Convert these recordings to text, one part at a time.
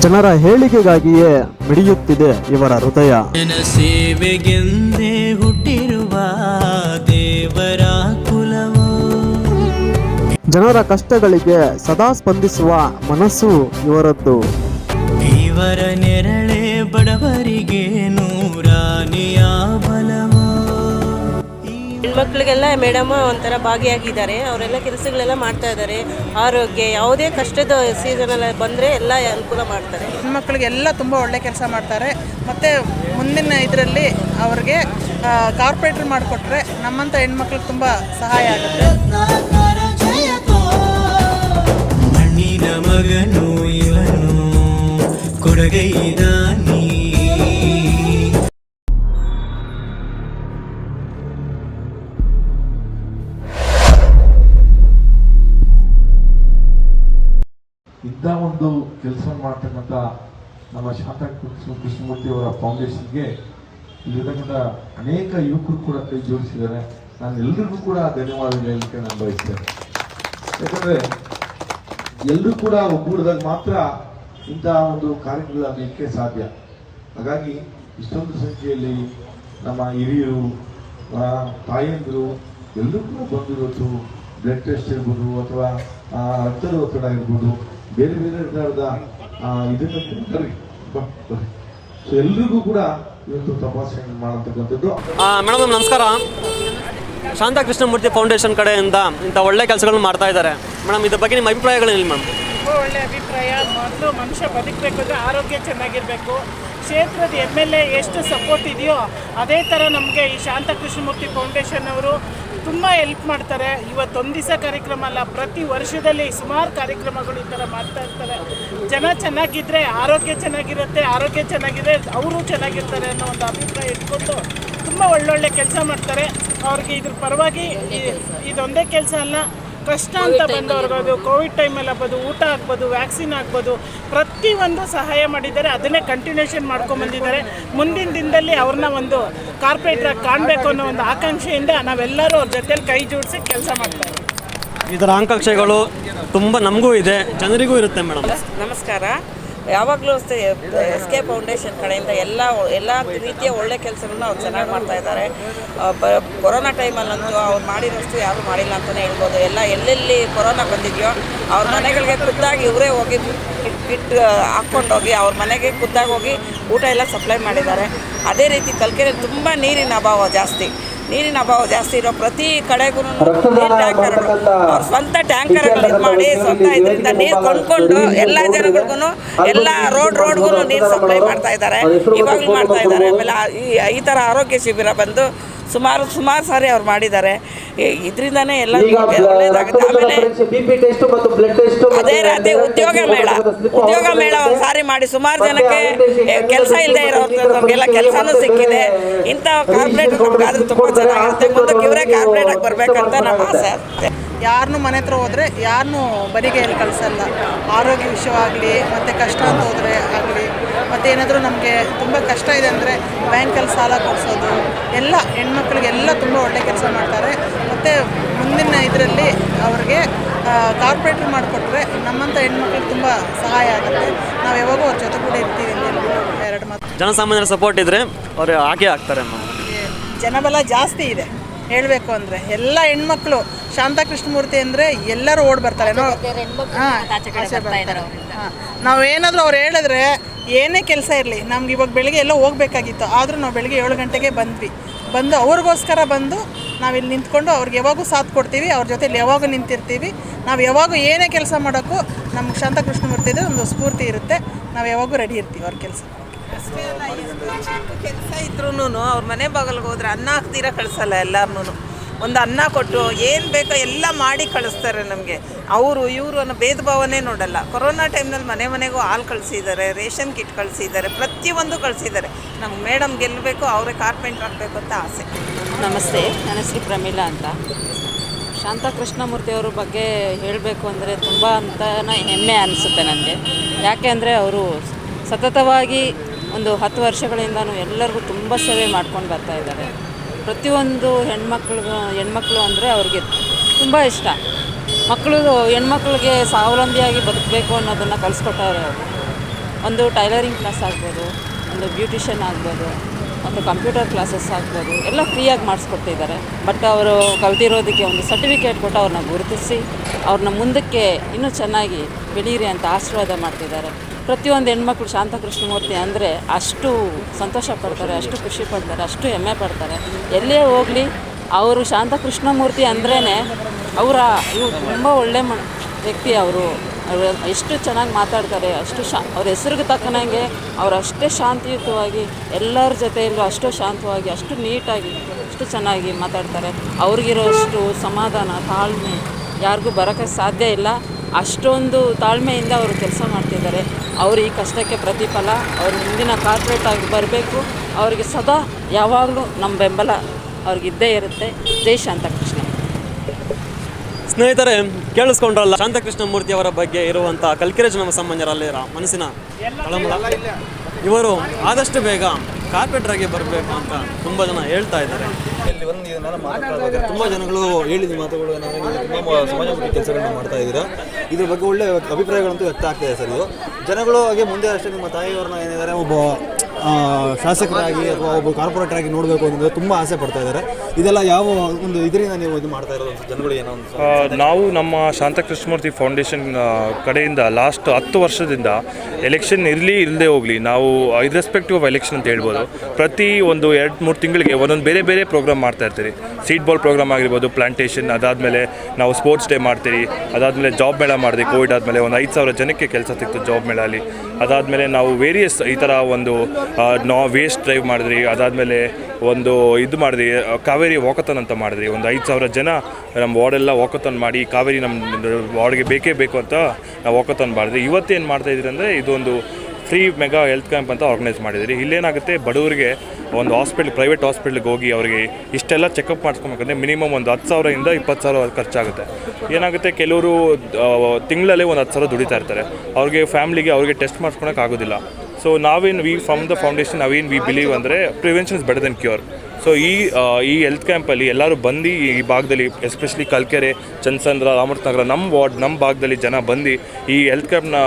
ಜನರ ಹೇಳಿಕೆಗಾಗಿಯೇ ಮಿಡಿಯುತ್ತಿದೆ ಇವರ ಹೃದಯ. ಸೇವೆಗೆಂದೇ ಹುಟ್ಟಿರುವ ದೇವರ ಕುಲವೋ. ಜನರ ಕಷ್ಟಗಳಿಗೆ ಸದಾ ಸ್ಪಂದಿಸುವ ಮನಸ್ಸು ಇವರದ್ದು. ಇವರ ನೆರಳೆ ಬಡವರಿಗೆ ಹೆಣ್ಮಕ್ಳಿಗೆಲ್ಲ ಮೇಡಮ್ ಒಂಥರ ಭಾಗಿಯಾಗಿದ್ದಾರೆ. ಅವರೆಲ್ಲ ಕೆಲಸಗಳೆಲ್ಲ ಮಾಡ್ತಾ ಇದ್ದಾರೆ. ಆರೋಗ್ಯ ಯಾವುದೇ ಕಷ್ಟದ ಸೀಸನಲ್ಲಿ ಬಂದರೆ ಎಲ್ಲ ಅನುಕೂಲ ಮಾಡ್ತಾರೆ. ಹೆಣ್ಮಕ್ಳಿಗೆಲ್ಲ ತುಂಬ ಒಳ್ಳೆ ಕೆಲಸ ಮಾಡ್ತಾರೆ. ಮತ್ತು ಮುಂದಿನ ಇದರಲ್ಲಿ ಅವ್ರಿಗೆ ಕಾರ್ಪೊರೇಟ್ರ್ ಮಾಡಿಕೊಟ್ರೆ ನಮ್ಮಂಥ ಹೆಣ್ಮಕ್ಳಿಗೆ ತುಂಬ ಸಹಾಯ ಆಗುತ್ತೆ. ಮಣ್ಣಿನ ಮಗನು ಇವನು ಕೊಡಗೈದಾನಿ. ನಮ್ಮ ಶಾಂತ ಕೃಷ್ಣ ಕೃಷ್ಣಮೂರ್ತಿ ಅವರ ಫೌಂಡೇಶನ್ಗೆ ಇಲ್ಲಿರ್ತಕ್ಕಂಥ ಅನೇಕ ಯುವಕರು ಕೂಡ ಕೈ ಜೋಡಿಸಿದ್ದಾರೆ. ನಾನು ಎಲ್ರಿಗೂ ಕೂಡ ಧನ್ಯವಾದ ಹೇಳಲಿಕ್ಕೆ ನಾನು ಬಯಸ್ತೇನೆ. ಯಾಕಂದ್ರೆ ಎಲ್ಲರೂ ಕೂಡ ಒಗ್ಗೂಡಿದಾಗ ಮಾತ್ರ ಇಂತಹ ಒಂದು ಕಾರ್ಯಕ್ರಮಕ್ಕೆ ಸಾಧ್ಯ. ಹಾಗಾಗಿ ಇಷ್ಟೊಂದು ಸಂಖ್ಯೆಯಲ್ಲಿ ನಮ್ಮ ಹಿರಿಯರು ತಾಯಂದಿರು ಎಲ್ಲರೂ ಕೂಡ ಬಂದಿರೋದು ಬ್ಲಡ್ ಟೆಸ್ಟ್ ಇರ್ಬೋದು ಅಥವಾ ರಕ್ತದ ಒತ್ತಡ ಇರ್ಬೋದು, ಬೇರೆ ಬೇರೆ ಥರದ ಇದನ್ನು ಕೂಡ ಸೊ ಎಲ್ರಿಗೂ ಇವತ್ತು ತಪಾಸಣೆ ಮಾಡತಕ್ಕಂಥದ್ದು. ಮೇಡಮ್ ನಮಸ್ಕಾರ. ಶಾಂತ ಕೃಷ್ಣಮೂರ್ತಿ ಫೌಂಡೇಶನ್ ಕಡೆಯಿಂದ ಇಂಥ ಒಳ್ಳೆ ಕೆಲಸಗಳನ್ನು ಮಾಡ್ತಾ ಇದ್ದಾರೆ. ಮೇಡಮ್ ಇದ್ರ ಬಗ್ಗೆ ನಿಮ್ಮ ಅಭಿಪ್ರಾಯಗಳೇನಿಲ್ಲ ಮೇಡಮ್? ತುಂಬ ಒಳ್ಳೆ ಅಭಿಪ್ರಾಯ. ಮೊದಲು ಮನುಷ್ಯ ಬದುಕಬೇಕು ಅಂದರೆ ಆರೋಗ್ಯ ಚೆನ್ನಾಗಿರಬೇಕು. ಕ್ಷೇತ್ರದ ಎಂ ಎಲ್ ಎ ಎಷ್ಟು ಸಪೋರ್ಟ್ ಇದೆಯೋ ಅದೇ ಥರ ನಮಗೆ ಈ ಶಾಂತ ಕೃಷ್ಣಮೂರ್ತಿ ಫೌಂಡೇಶನ್ ಅವರು ತುಂಬ ಹೆಲ್ಪ್ ಮಾಡ್ತಾರೆ. ಇವತ್ತೊಂದು ದಿವಸ ಕಾರ್ಯಕ್ರಮ ಅಲ್ಲ, ಪ್ರತಿ ವರ್ಷದಲ್ಲಿ ಸುಮಾರು ಕಾರ್ಯಕ್ರಮಗಳು ಈ ಥರ ಮಾಡ್ತಾ ಇರ್ತಾರೆ. ಜನ ಚೆನ್ನಾಗಿದ್ದರೆ ಆರೋಗ್ಯ ಚೆನ್ನಾಗಿರುತ್ತೆ, ಆರೋಗ್ಯ ಚೆನ್ನಾಗಿದೆ ಅವರು ಚೆನ್ನಾಗಿರ್ತಾರೆ ಅನ್ನೋ ಒಂದು ಅಭಿಪ್ರಾಯ ಇಟ್ಕೊಂಡು ತುಂಬ ಒಳ್ಳೊಳ್ಳೆ ಕೆಲಸ ಮಾಡ್ತಾರೆ. ಅವ್ರಿಗೆ ಇದ್ರ ಪರವಾಗಿ ಇದೊಂದೇ ಕೆಲಸ ಅಲ್ಲ ಕಷ್ಟ ಅಂತ ಬಂದವ್ರಿಗೋದು ಕೋವಿಡ್ ಟೈಮಲ್ಲಿ ಆಗ್ಬೋದು ಊಟ ಆಗ್ಬೋದು ವ್ಯಾಕ್ಸಿನ್ ಆಗ್ಬೋದು ಪ್ರತಿಯೊಂದು ಸಹಾಯ ಮಾಡಿದ್ದಾರೆ ಅದನ್ನೇ ಕಂಟಿನ್ಯೂಷನ್ ಮಾಡ್ಕೊಂಡು ಬಂದಿದ್ದಾರೆ. ಮುಂದಿನ ದಿನದಲ್ಲಿ ಅವ್ರನ್ನ ಒಂದು ಕಾರ್ಪೊರೇಟ್ರಾಗಿ ಕಾಣಬೇಕು ಅನ್ನೋ ಒಂದು ಆಕಾಂಕ್ಷೆಯಿಂದ ನಾವೆಲ್ಲರೂ ಅವ್ರ ಜೊತೆಯಲ್ಲಿ ಕೈ ಜೋಡಿಸಿ ಕೆಲಸ ಮಾಡ್ತಾರೆ. ಇದರ ಆಕಾಂಕ್ಷೆಗಳು ತುಂಬ ನಮಗೂ ಇದೆ ಜನರಿಗೂ ಇರುತ್ತೆ ಮೇಡಮ್. ನಮಸ್ಕಾರ. ಯಾವಾಗಲೂ ಅಷ್ಟೇ ಎಸ್ ಕೆ ಫೌಂಡೇಶನ್ ಕಡೆಯಿಂದ ಎಲ್ಲ ಎಲ್ಲ ರೀತಿಯ ಒಳ್ಳೆ ಕೆಲಸಗಳನ್ನ ಅವ್ರು ಚೆನ್ನಾಗಿ ಮಾಡ್ತಾ ಇದ್ದಾರೆ. ಕೊರೋನಾ ಟೈಮಲ್ಲಂತೂ ಅವ್ರು ಮಾಡಿರೋಷ್ಟು ಯಾರು ಮಾಡಿಲ್ಲ ಅಂತಲೇ ಹೇಳ್ಬೋದು. ಎಲ್ಲ ಎಲ್ಲೆಲ್ಲಿ ಕೊರೋನಾ ಬಂದಿದೆಯೋ ಅವ್ರ ಮನೆಗಳಿಗೆ ಖುದ್ದಾಗಿ ಇವರೇ ಹೋಗಿ ಕಿಟ್ ಹಾಕ್ಕೊಂಡೋಗಿ ಅವ್ರ ಮನೆಗೆ ಖುದ್ದಾಗಿ ಹೋಗಿ ಊಟ ಎಲ್ಲ ಸಪ್ಲೈ ಮಾಡಿದ್ದಾರೆ. ಅದೇ ರೀತಿ ಕಲ್ಕೆರೆ ತುಂಬ ನೀರಿನ ಅಭಾವ ಜಾಸ್ತಿ. ನೀರಿನ ಅಭಾವ ಜಾಸ್ತಿ ಇರೋ ಪ್ರತಿ ಕಡೆಗೂ ನೀರು ಟ್ಯಾಂಕರ್ಗಳು ಅವ್ರ ಸ್ವಂತ ಟ್ಯಾಂಕರ್ ಇದು ಮಾಡಿ ಸ್ವಂತ ಇದರಿಂದ ನೀರು ಕೊಂಡ್ಕೊಂಡು ಎಲ್ಲ ಜನಗಳಿಗೂ ಎಲ್ಲ ರೋಡ್ ರೋಡ್ಗೂ ನೀರು ಸಪ್ಲೈ ಮಾಡ್ತಾ ಇದ್ದಾರೆ ಇವಾಗಲೂ ಮಾಡ್ತಾ ಇದ್ದಾರೆ ಆಮೇಲೆ ಈ ಈ ಥರ ಆರೋಗ್ಯ ಶಿಬಿರ ಬಂದು ಸುಮಾರು ಸುಮಾರು ಸಾರಿ ಅವ್ರು ಮಾಡಿದ್ದಾರೆ. ಇದರಿಂದನೇ ಎಲ್ಲ ಒಳ್ಳೇದಾಗುತ್ತೆ. ಆಮೇಲೆ ಅದೇ ರೀತಿ ಉದ್ಯೋಗ ಮೇಳ. ಉದ್ಯೋಗ ಮೇಳ ಒಂದು ಸಾರಿ ಮಾಡಿ. ಸುಮಾರು ಜನಕ್ಕೆ ಕೆಲಸ ಇಲ್ಲದೆ ಇರೋರ್ಗೆಲ್ಲ ಕೆಲಸನೂ ಸಿಕ್ಕಿದೆ. ಇಂಥ ಕಾರ್ಪೊರೇಟ್ ನಮ್ಗಾದ್ರೆ ತುಂಬ ಚೆನ್ನಾಗಿರುತ್ತೆ ಮುಂದಕ್ಕೆ ಇವರೇ ಕಾರ್ಪೊರೇಟ್ ಆಗಿ ಬರ್ಬೇಕಂತ ನಮ್ಮ ಆಸೆ ಆಗುತ್ತೆ. ಯಾರನ್ನೂ ಮನೆ ಹತ್ರ ಹೋದರೆ ಯಾರನ್ನೂ ಬರಿಗೆಯಲ್ಲಿ ಕಳಿಸಲ್ಲ. ಆರೋಗ್ಯ ವಿಷಯವಾಗಲಿ ಮತ್ತು ಕಷ್ಟ ಅಂತ ಹೋದರೆ ಆಗಲಿ ಮತ್ತು ಏನಾದರೂ ನಮಗೆ ತುಂಬ ಕಷ್ಟ ಇದೆ ಅಂದರೆ ಬ್ಯಾಂಕಲ್ಲಿ ಸಾಲ ಕೊಡಿಸೋದು ಎಲ್ಲ ಹೆಣ್ಮಕ್ಳಿಗೆಲ್ಲ ತುಂಬ ಒಳ್ಳೆ ಕೆಲಸ ಮಾಡ್ತಾರೆ. ಮತ್ತು ಮುಂದಿನ ಇದರಲ್ಲಿ ಅವ್ರಿಗೆ ಕಾರ್ಪೊರೇಟ್ರ್ ಮಾಡಿಕೊಟ್ರೆ ನಮ್ಮಂಥ ಹೆಣ್ಮಕ್ಳಿಗೆ ತುಂಬ ಸಹಾಯ ಆಗುತ್ತೆ. ನಾವು ಯಾವಾಗೂ ಅವ್ರ ಜೊತೆ ಕೂಡ ಇರ್ತೀವಿ ಎರಡು ಮಾತು. ಜನಸಾಮಾನ್ಯರ ಸಪೋರ್ಟ್ ಇದ್ದರೆ ಅವರು ಹಾಗೆ ಆಗ್ತಾರೆ ಜನಬಲ ಜಾಸ್ತಿ ಇದೆ. ಹೇಳಬೇಕು ಅಂದರೆ ಎಲ್ಲ ಹೆಣ್ಮಕ್ಳು ಶಾಂತ ಕೃಷ್ಣಮೂರ್ತಿ ಅಂದರೆ ಎಲ್ಲರೂ ಓಡ್ ಬರ್ತಾರೆ. ನಾವು ಹಾಂ ನಾವೇನಾದರೂ ಅವ್ರು ಹೇಳಿದ್ರೆ ಏನೇ ಕೆಲಸ ಇರಲಿ, ನಮ್ಗೆ ಇವಾಗ ಬೆಳಿಗ್ಗೆ ಎಲ್ಲ ಹೋಗ್ಬೇಕಾಗಿತ್ತು, ಆದರೂ ನಾವು ಬೆಳಿಗ್ಗೆ ಏಳು ಗಂಟೆಗೆ ಬಂದ್ವಿ. ಬಂದು ಅವ್ರಿಗೋಸ್ಕರ ಬಂದು ನಾವಿಲ್ಲಿ ನಿಂತ್ಕೊಂಡು ಅವ್ರಿಗೆ ಯಾವಾಗೂ ಸಾಥ್ ಕೊಡ್ತೀವಿ, ಅವ್ರ ಜೊತೆಲಿ ಯಾವಾಗೂ ನಿಂತಿರ್ತೀವಿ. ನಾವು ಯಾವಾಗೂ ಏನೇ ಕೆಲಸ ಮಾಡೋಕ್ಕೂ ನಮ್ಗೆ ಶಾಂತ ಕೃಷ್ಣಮೂರ್ತಿದು ಒಂದು ಸ್ಫೂರ್ತಿ ಇರುತ್ತೆ. ನಾವು ಯಾವಾಗೂ ರೆಡಿ ಇರ್ತೀವಿ ಅವ್ರ ಕೆಲಸ ಕೆಲಸ ಇದ್ರೂ ಅವ್ರ ಮನೆ ಬಾಗಲ್ಗೆ ಹೋದ್ರೆ ಅನ್ನ ಹಾಕ್ತೀರಾ ಕಳಿಸಲ್ಲ ಎಲ್ಲಾರನ್ನೂ? ಒಂದು ಅನ್ನ ಕೊಟ್ಟು ಏನು ಬೇಕೋ ಎಲ್ಲ ಮಾಡಿ ಕಳಿಸ್ತಾರೆ ನಮಗೆ. ಅವರು, ಇವರು ಅನ್ನೋ ಭೇದ ಭಾವನೆ ನೋಡಲ್ಲ. ಕೊರೋನಾ ಟೈಮ್ನಲ್ಲಿ ಮನೆ ಮನೆಗೂ ಹಾಲು ಕಳಿಸಿದ್ದಾರೆ, ರೇಷನ್ ಕಿಟ್ ಕಳಿಸಿದ್ದಾರೆ, ಪ್ರತಿಯೊಂದು ಕಳಿಸಿದ್ದಾರೆ. ನಮ್ಗೆ ಮೇಡಮ್ ಗೆಲ್ಲಬೇಕು ಅವರೇ ಕಾರ್ಪೆಂಟ್ರ್ ಆಗಬೇಕು ಅಂತ ಆಸೆ. ನಮಸ್ತೆ, ನನ್ನ ಹೆಸರು ಪ್ರಮೀಳಾ ಅಂತ. ಶಾಂತ ಕೃಷ್ಣಮೂರ್ತಿ ಅವ್ರ ಬಗ್ಗೆ ಹೇಳಬೇಕು ಅಂದರೆ ತುಂಬ ಅಂತನೇ ಹೆಮ್ಮೆ ಅನಿಸುತ್ತೆ ನನಗೆ. ಯಾಕೆ ಅಂದರೆ ಅವರು ಸತತವಾಗಿ ಒಂದು ಹತ್ತು ವರ್ಷಗಳಿಂದನೂ ಎಲ್ಲರಿಗೂ ತುಂಬ ಸೇವೆ ಮಾಡ್ಕೊಂಡು ಬರ್ತಾ ಇದ್ದಾರೆ. ಪ್ರತಿಯೊಂದು ಹೆಣ್ಮಕ್ಳಿಗೂ, ಹೆಣ್ಮಕ್ಳು ಅಂದರೆ ಅವ್ರಿಗೆ ತುಂಬ ಇಷ್ಟ. ಮಕ್ಕಳು ಹೆಣ್ಮಕ್ಳಿಗೆ ಸ್ವಾವಲಂಬಿಯಾಗಿ ಬದುಕಬೇಕು ಅನ್ನೋದನ್ನು ಕಲಿಸ್ಕೊಟ್ಟವ್ರೆ ಅವರು. ಒಂದು ಟೈಲರಿಂಗ್ ಕ್ಲಾಸ್ ಆಗ್ಬೋದು, ಒಂದು ಬ್ಯೂಟಿಷಿಯನ್ ಆಗ್ಬೋದು. ಒಂದು ಕಂಪ್ಯೂಟರ್ ಕ್ಲಾಸಸ್ ಆಗ್ಬೋದು, ಎಲ್ಲ ಫ್ರೀಯಾಗಿ ಮಾಡಿಸ್ಕೊಡ್ತಿದ್ದಾರೆ. ಬಟ್ ಅವರು ಕಲ್ತಿರೋದಕ್ಕೆ ಒಂದು ಸರ್ಟಿಫಿಕೇಟ್ ಕೊಟ್ಟು ಅವ್ರನ್ನ ಗುರುತಿಸಿ, ಅವ್ರನ್ನ ಮುಂದಕ್ಕೆ ಇನ್ನೂ ಚೆನ್ನಾಗಿ ಬೆಳೀರಿ ಅಂತ ಆಶೀರ್ವಾದ ಮಾಡ್ತಿದ್ದಾರೆ. ಪ್ರತಿಯೊಂದು ಹೆಣ್ಮಕ್ಳು ಶಾಂತ ಕೃಷ್ಣಮೂರ್ತಿ ಅಂದರೆ ಅಷ್ಟು ಸಂತೋಷ ಪಡ್ತಾರೆ, ಅಷ್ಟು ಖುಷಿ ಪಡ್ತಾರೆ, ಅಷ್ಟು ಹೆಮ್ಮೆ ಪಡ್ತಾರೆ. ಎಲ್ಲೇ ಹೋಗಲಿ, ಅವರು ಶಾಂತ ಕೃಷ್ಣಮೂರ್ತಿ ಅಂದ್ರೇ ಅವರ ಇವು ತುಂಬ ಒಳ್ಳೆ ವ್ಯಕ್ತಿ ಅವರು. ಎಷ್ಟು ಚೆನ್ನಾಗಿ ಮಾತಾಡ್ತಾರೆ, ಅಷ್ಟು ಶಾ, ಅವ್ರ ಹೆಸರಿಗೆ ತಕ್ಕನಂಗೆ ಅವ್ರು ಅಷ್ಟೇ ಶಾಂತಿಯುತವಾಗಿ ಎಲ್ಲರ ಜೊತೆಯಲ್ಲೂ ಅಷ್ಟು ಶಾಂತವಾಗಿ, ಅಷ್ಟು ನೀಟಾಗಿ, ಅಷ್ಟು ಚೆನ್ನಾಗಿ ಮಾತಾಡ್ತಾರೆ. ಅವ್ರಿಗಿರೋಷ್ಟು ಸಮಾಧಾನ, ತಾಳ್ಮೆ ಯಾರಿಗೂ ಬರೋಕ್ಕೆ ಸಾಧ್ಯ ಇಲ್ಲ. ಅಷ್ಟೊಂದು ತಾಳ್ಮೆಯಿಂದ ಅವರು ಕೆಲಸ ಮಾಡ್ತಿದ್ದಾರೆ. ಅವರು ಈ ಕಷ್ಟಕ್ಕೆ ಪ್ರತಿಫಲ, ಅವ್ರ ಮುಂದಿನ ಕಾರ್ಪೊರೇಟ್ ಆಗಿ ಬರಬೇಕು. ಅವರಿಗೆ ಸದಾ ಯಾವಾಗಲೂ ನಮ್ಮ ಬೆಂಬಲ ಅವ್ರಿಗಿದ್ದೇ ಇರುತ್ತೆ. ಜೈ ಶಾಂತಕೃಷ್ಣ. ಸ್ನೇಹಿತರೆ, ಕೇಳಿಸ್ಕೊಂಡ್ರಲ್ಲ ಶಾಂತಕೃಷ್ಣ ಮೂರ್ತಿ ಅವರ ಬಗ್ಗೆ ಇರುವಂಥ ಕಲ್ಕಿರಜ್ ನಮ್ಮ ಸಂಬಂಧರಲ್ಲಿ ಮನಸ್ಸಿನ ಇವರು ಆದಷ್ಟು ಬೇಗ ಕಾರ್ಪೆಂಟರ್ ಆಗಿ ಬರಬೇಕು ಅಂತ ತುಂಬ ಜನ ಹೇಳ್ತಾ ಇದ್ದಾರೆ. ತುಂಬ ಜನಗಳು ಹೇಳಿದ ಮಾತುಗಳು ತುಂಬ ಕೆಲಸಗಳನ್ನ ಮಾಡ್ತಾ ಇದ್ದೀರಾ. ಇದ್ರ ಬಗ್ಗೆ ಒಳ್ಳೆ ಅಭಿಪ್ರಾಯಗಳಂತೂ ವ್ಯಕ್ತ ಆಗ್ತಿದೆ ಸರ್ ಇದು. ಜನಗಳು ಹಾಗೆ ಮುಂದೆ ಅಷ್ಟೇ ನಿಮ್ಮ ತಾಯಿಯವ್ರನ್ನ ಏನಿದ್ದಾರೆ ಒಬ್ಬ ಶಾಸಕರಾಗಿ ಅಥವಾ ಒಬ್ಬ ಕಾರ್ಪೊರೇಟರ್ ಆಗಿ ನೋಡಬೇಕು ಅನ್ನೋದು ತುಂಬ ಆಸೆ ಪಡ್ತಾ ಇದ್ದಾರೆ. ಇದೆಲ್ಲ ಯಾವ ಒಂದು ಇದರಿಂದ ನೀವು ಇದು ಮಾಡ್ತಾ ಇರೋದು ಅಂತ ಜನಗಳು ಏನೋ ನಾವು ನಮ್ಮ ಶಾಂತ ಕೃಷ್ಣಮೂರ್ತಿ ಫೌಂಡೇಶನ್ ಕಡೆಯಿಂದ ಲಾಸ್ಟ್ ಹತ್ತು ವರ್ಷದಿಂದ ಎಲೆಕ್ಷನ್ ಇರಲಿ ಇಲ್ಲದೆ ಹೋಗಲಿ, ನಾವು ಇರ್ರೆಸ್ಪೆಕ್ಟಿವ್ ಆಫ್ ಎಲೆಕ್ಷನ್ ಅಂತ ಹೇಳ್ಬೋದು. ಪ್ರತಿ ಒಂದು ಎರಡು, ಮೂರು ತಿಂಗಳಿಗೆ ಒಂದೊಂದು ಬೇರೆ ಬೇರೆ ಪ್ರೋಗ್ರಾಮ್ ಮಾಡ್ತಾ ಇರ್ತೀರಿ. ಸೀಟ್ ಬಾಲ್ ಪ್ರೋಗ್ರಾಮ್ ಆಗಿರ್ಬೋದು ಪ್ಲಾಂಟೇಷನ್ ಅದಾದಮೇಲೆ ನಾವು ಸ್ಪೋರ್ಟ್ಸ್ ಡೇ ಮಾಡ್ತೀರಿ. ಅದಾದಮೇಲೆ ಜಾಬ್ ಮೇಳ ಮಾಡಿದೆ ಕೋವಿಡ್ ಆದಮೇಲೆ ಒಂದು ಐದು ಸಾವಿರ ಜನಕ್ಕೆ ಕೆಲಸ ಸಿಕ್ತು ಜಾಬ್ ಮೇಳಲ್ಲಿ. ಅದಾದಮೇಲೆ ನಾವು ವೇರಿಯಸ್ ಈ ಥರ ಒಂದು ನಾ ವೇಸ್ಟ್ ಡ್ರೈವ್ ಮಾಡಿದ್ರಿ. ಅದಾದಮೇಲೆ ಒಂದು ಇದು ಮಾಡಿದ್ರಿ ಕಾವೇರಿ ವಾಕತನ್ ಅಂತ ಮಾಡಿದ್ರಿ. ಒಂದು ಐದು ಸಾವಿರ ಜನ ನಮ್ಮ ವಾರ್ಡೆಲ್ಲ ವಾಕತನ್ ಮಾಡಿ, ಕಾವೇರಿ ನಮ್ಮ ವಾರ್ಡ್ಗೆ ಬೇಕೇ ಬೇಕು ಅಂತ ನಾವು ವಾಕಥಾನ್ ಮಾಡಿದ್ರಿ ಇವತ್ತೇನು ಮಾಡ್ತಾ ಇದ್ದೀರಿ ಅಂದರೆ ಇದೊಂದು ಫ್ರೀ ಮೆಗಾ ಹೆಲ್ತ್ ಕ್ಯಾಂಪ್ ಅಂತ ಆರ್ಗನೈಸ್ ಮಾಡಿದ್ರಿ. ಇಲ್ಲೇನಾಗುತ್ತೆ, ಬಡವರಿಗೆ ಒಂದು ಹಾಸ್ಪಿಟ್ಲ್ ಪ್ರೈವೇಟ್ ಹಾಸ್ಪಿಟ್ಲಿಗೆ ಹೋಗಿ ಅವರಿಗೆ ಇಷ್ಟೆಲ್ಲ ಚೆಕಪ್ ಮಾಡಿಸ್ಕೊಬೇಕಂದ್ರೆ ಮಿನಿಮಮ್ ಒಂದು ಹತ್ತು ಸಾವಿರದಿಂದ ಇಪ್ಪತ್ತು ಸಾವಿರ ಖರ್ಚಾಗುತ್ತೆ. ಏನಾಗುತ್ತೆ ಕೆಲವರು ತಿಂಗಳಲ್ಲೇ ಒಂದು ಹತ್ತು ಸಾವಿರ ದುಡಿತಾ ಇರ್ತಾರೆ. ಅವ್ರಿಗೆ ಫ್ಯಾಮ್ಲಿಗೆ ಅವ್ರಿಗೆ ಟೆಸ್ಟ್ ಮಾಡಿಸ್ಕೊಳಕ್ಕೆ ಆಗೋದಿಲ್ಲ. ಸೊ ನಾವೇನು ವಿ ಫ್ರಮ್ ದ ಫೌಂಡೇಶನ್ ನಾವೇನು ವಿ ಬಿಲೀವ್ ಅಂದರೆ prevention is better than cure so ಈ ಈ ಹೆಲ್ತ್ ಕ್ಯಾಂಪಲ್ಲಿ ಎಲ್ಲರೂ ಬಂದು ಈ ಭಾಗದಲ್ಲಿ ಎಸ್ಪೆಷಲಿ ಕಲ್ಕೆರೆ ಚಂದ್ಸಂದ್ರ ರಾಮೃತನಗರ ನಮ್ಮ ವಾರ್ಡ್ ನಮ್ಮ ಭಾಗದಲ್ಲಿ ಜನ ಬಂದು ಈ ಹೆಲ್ತ್ ಕ್ಯಾಂಪ್ನ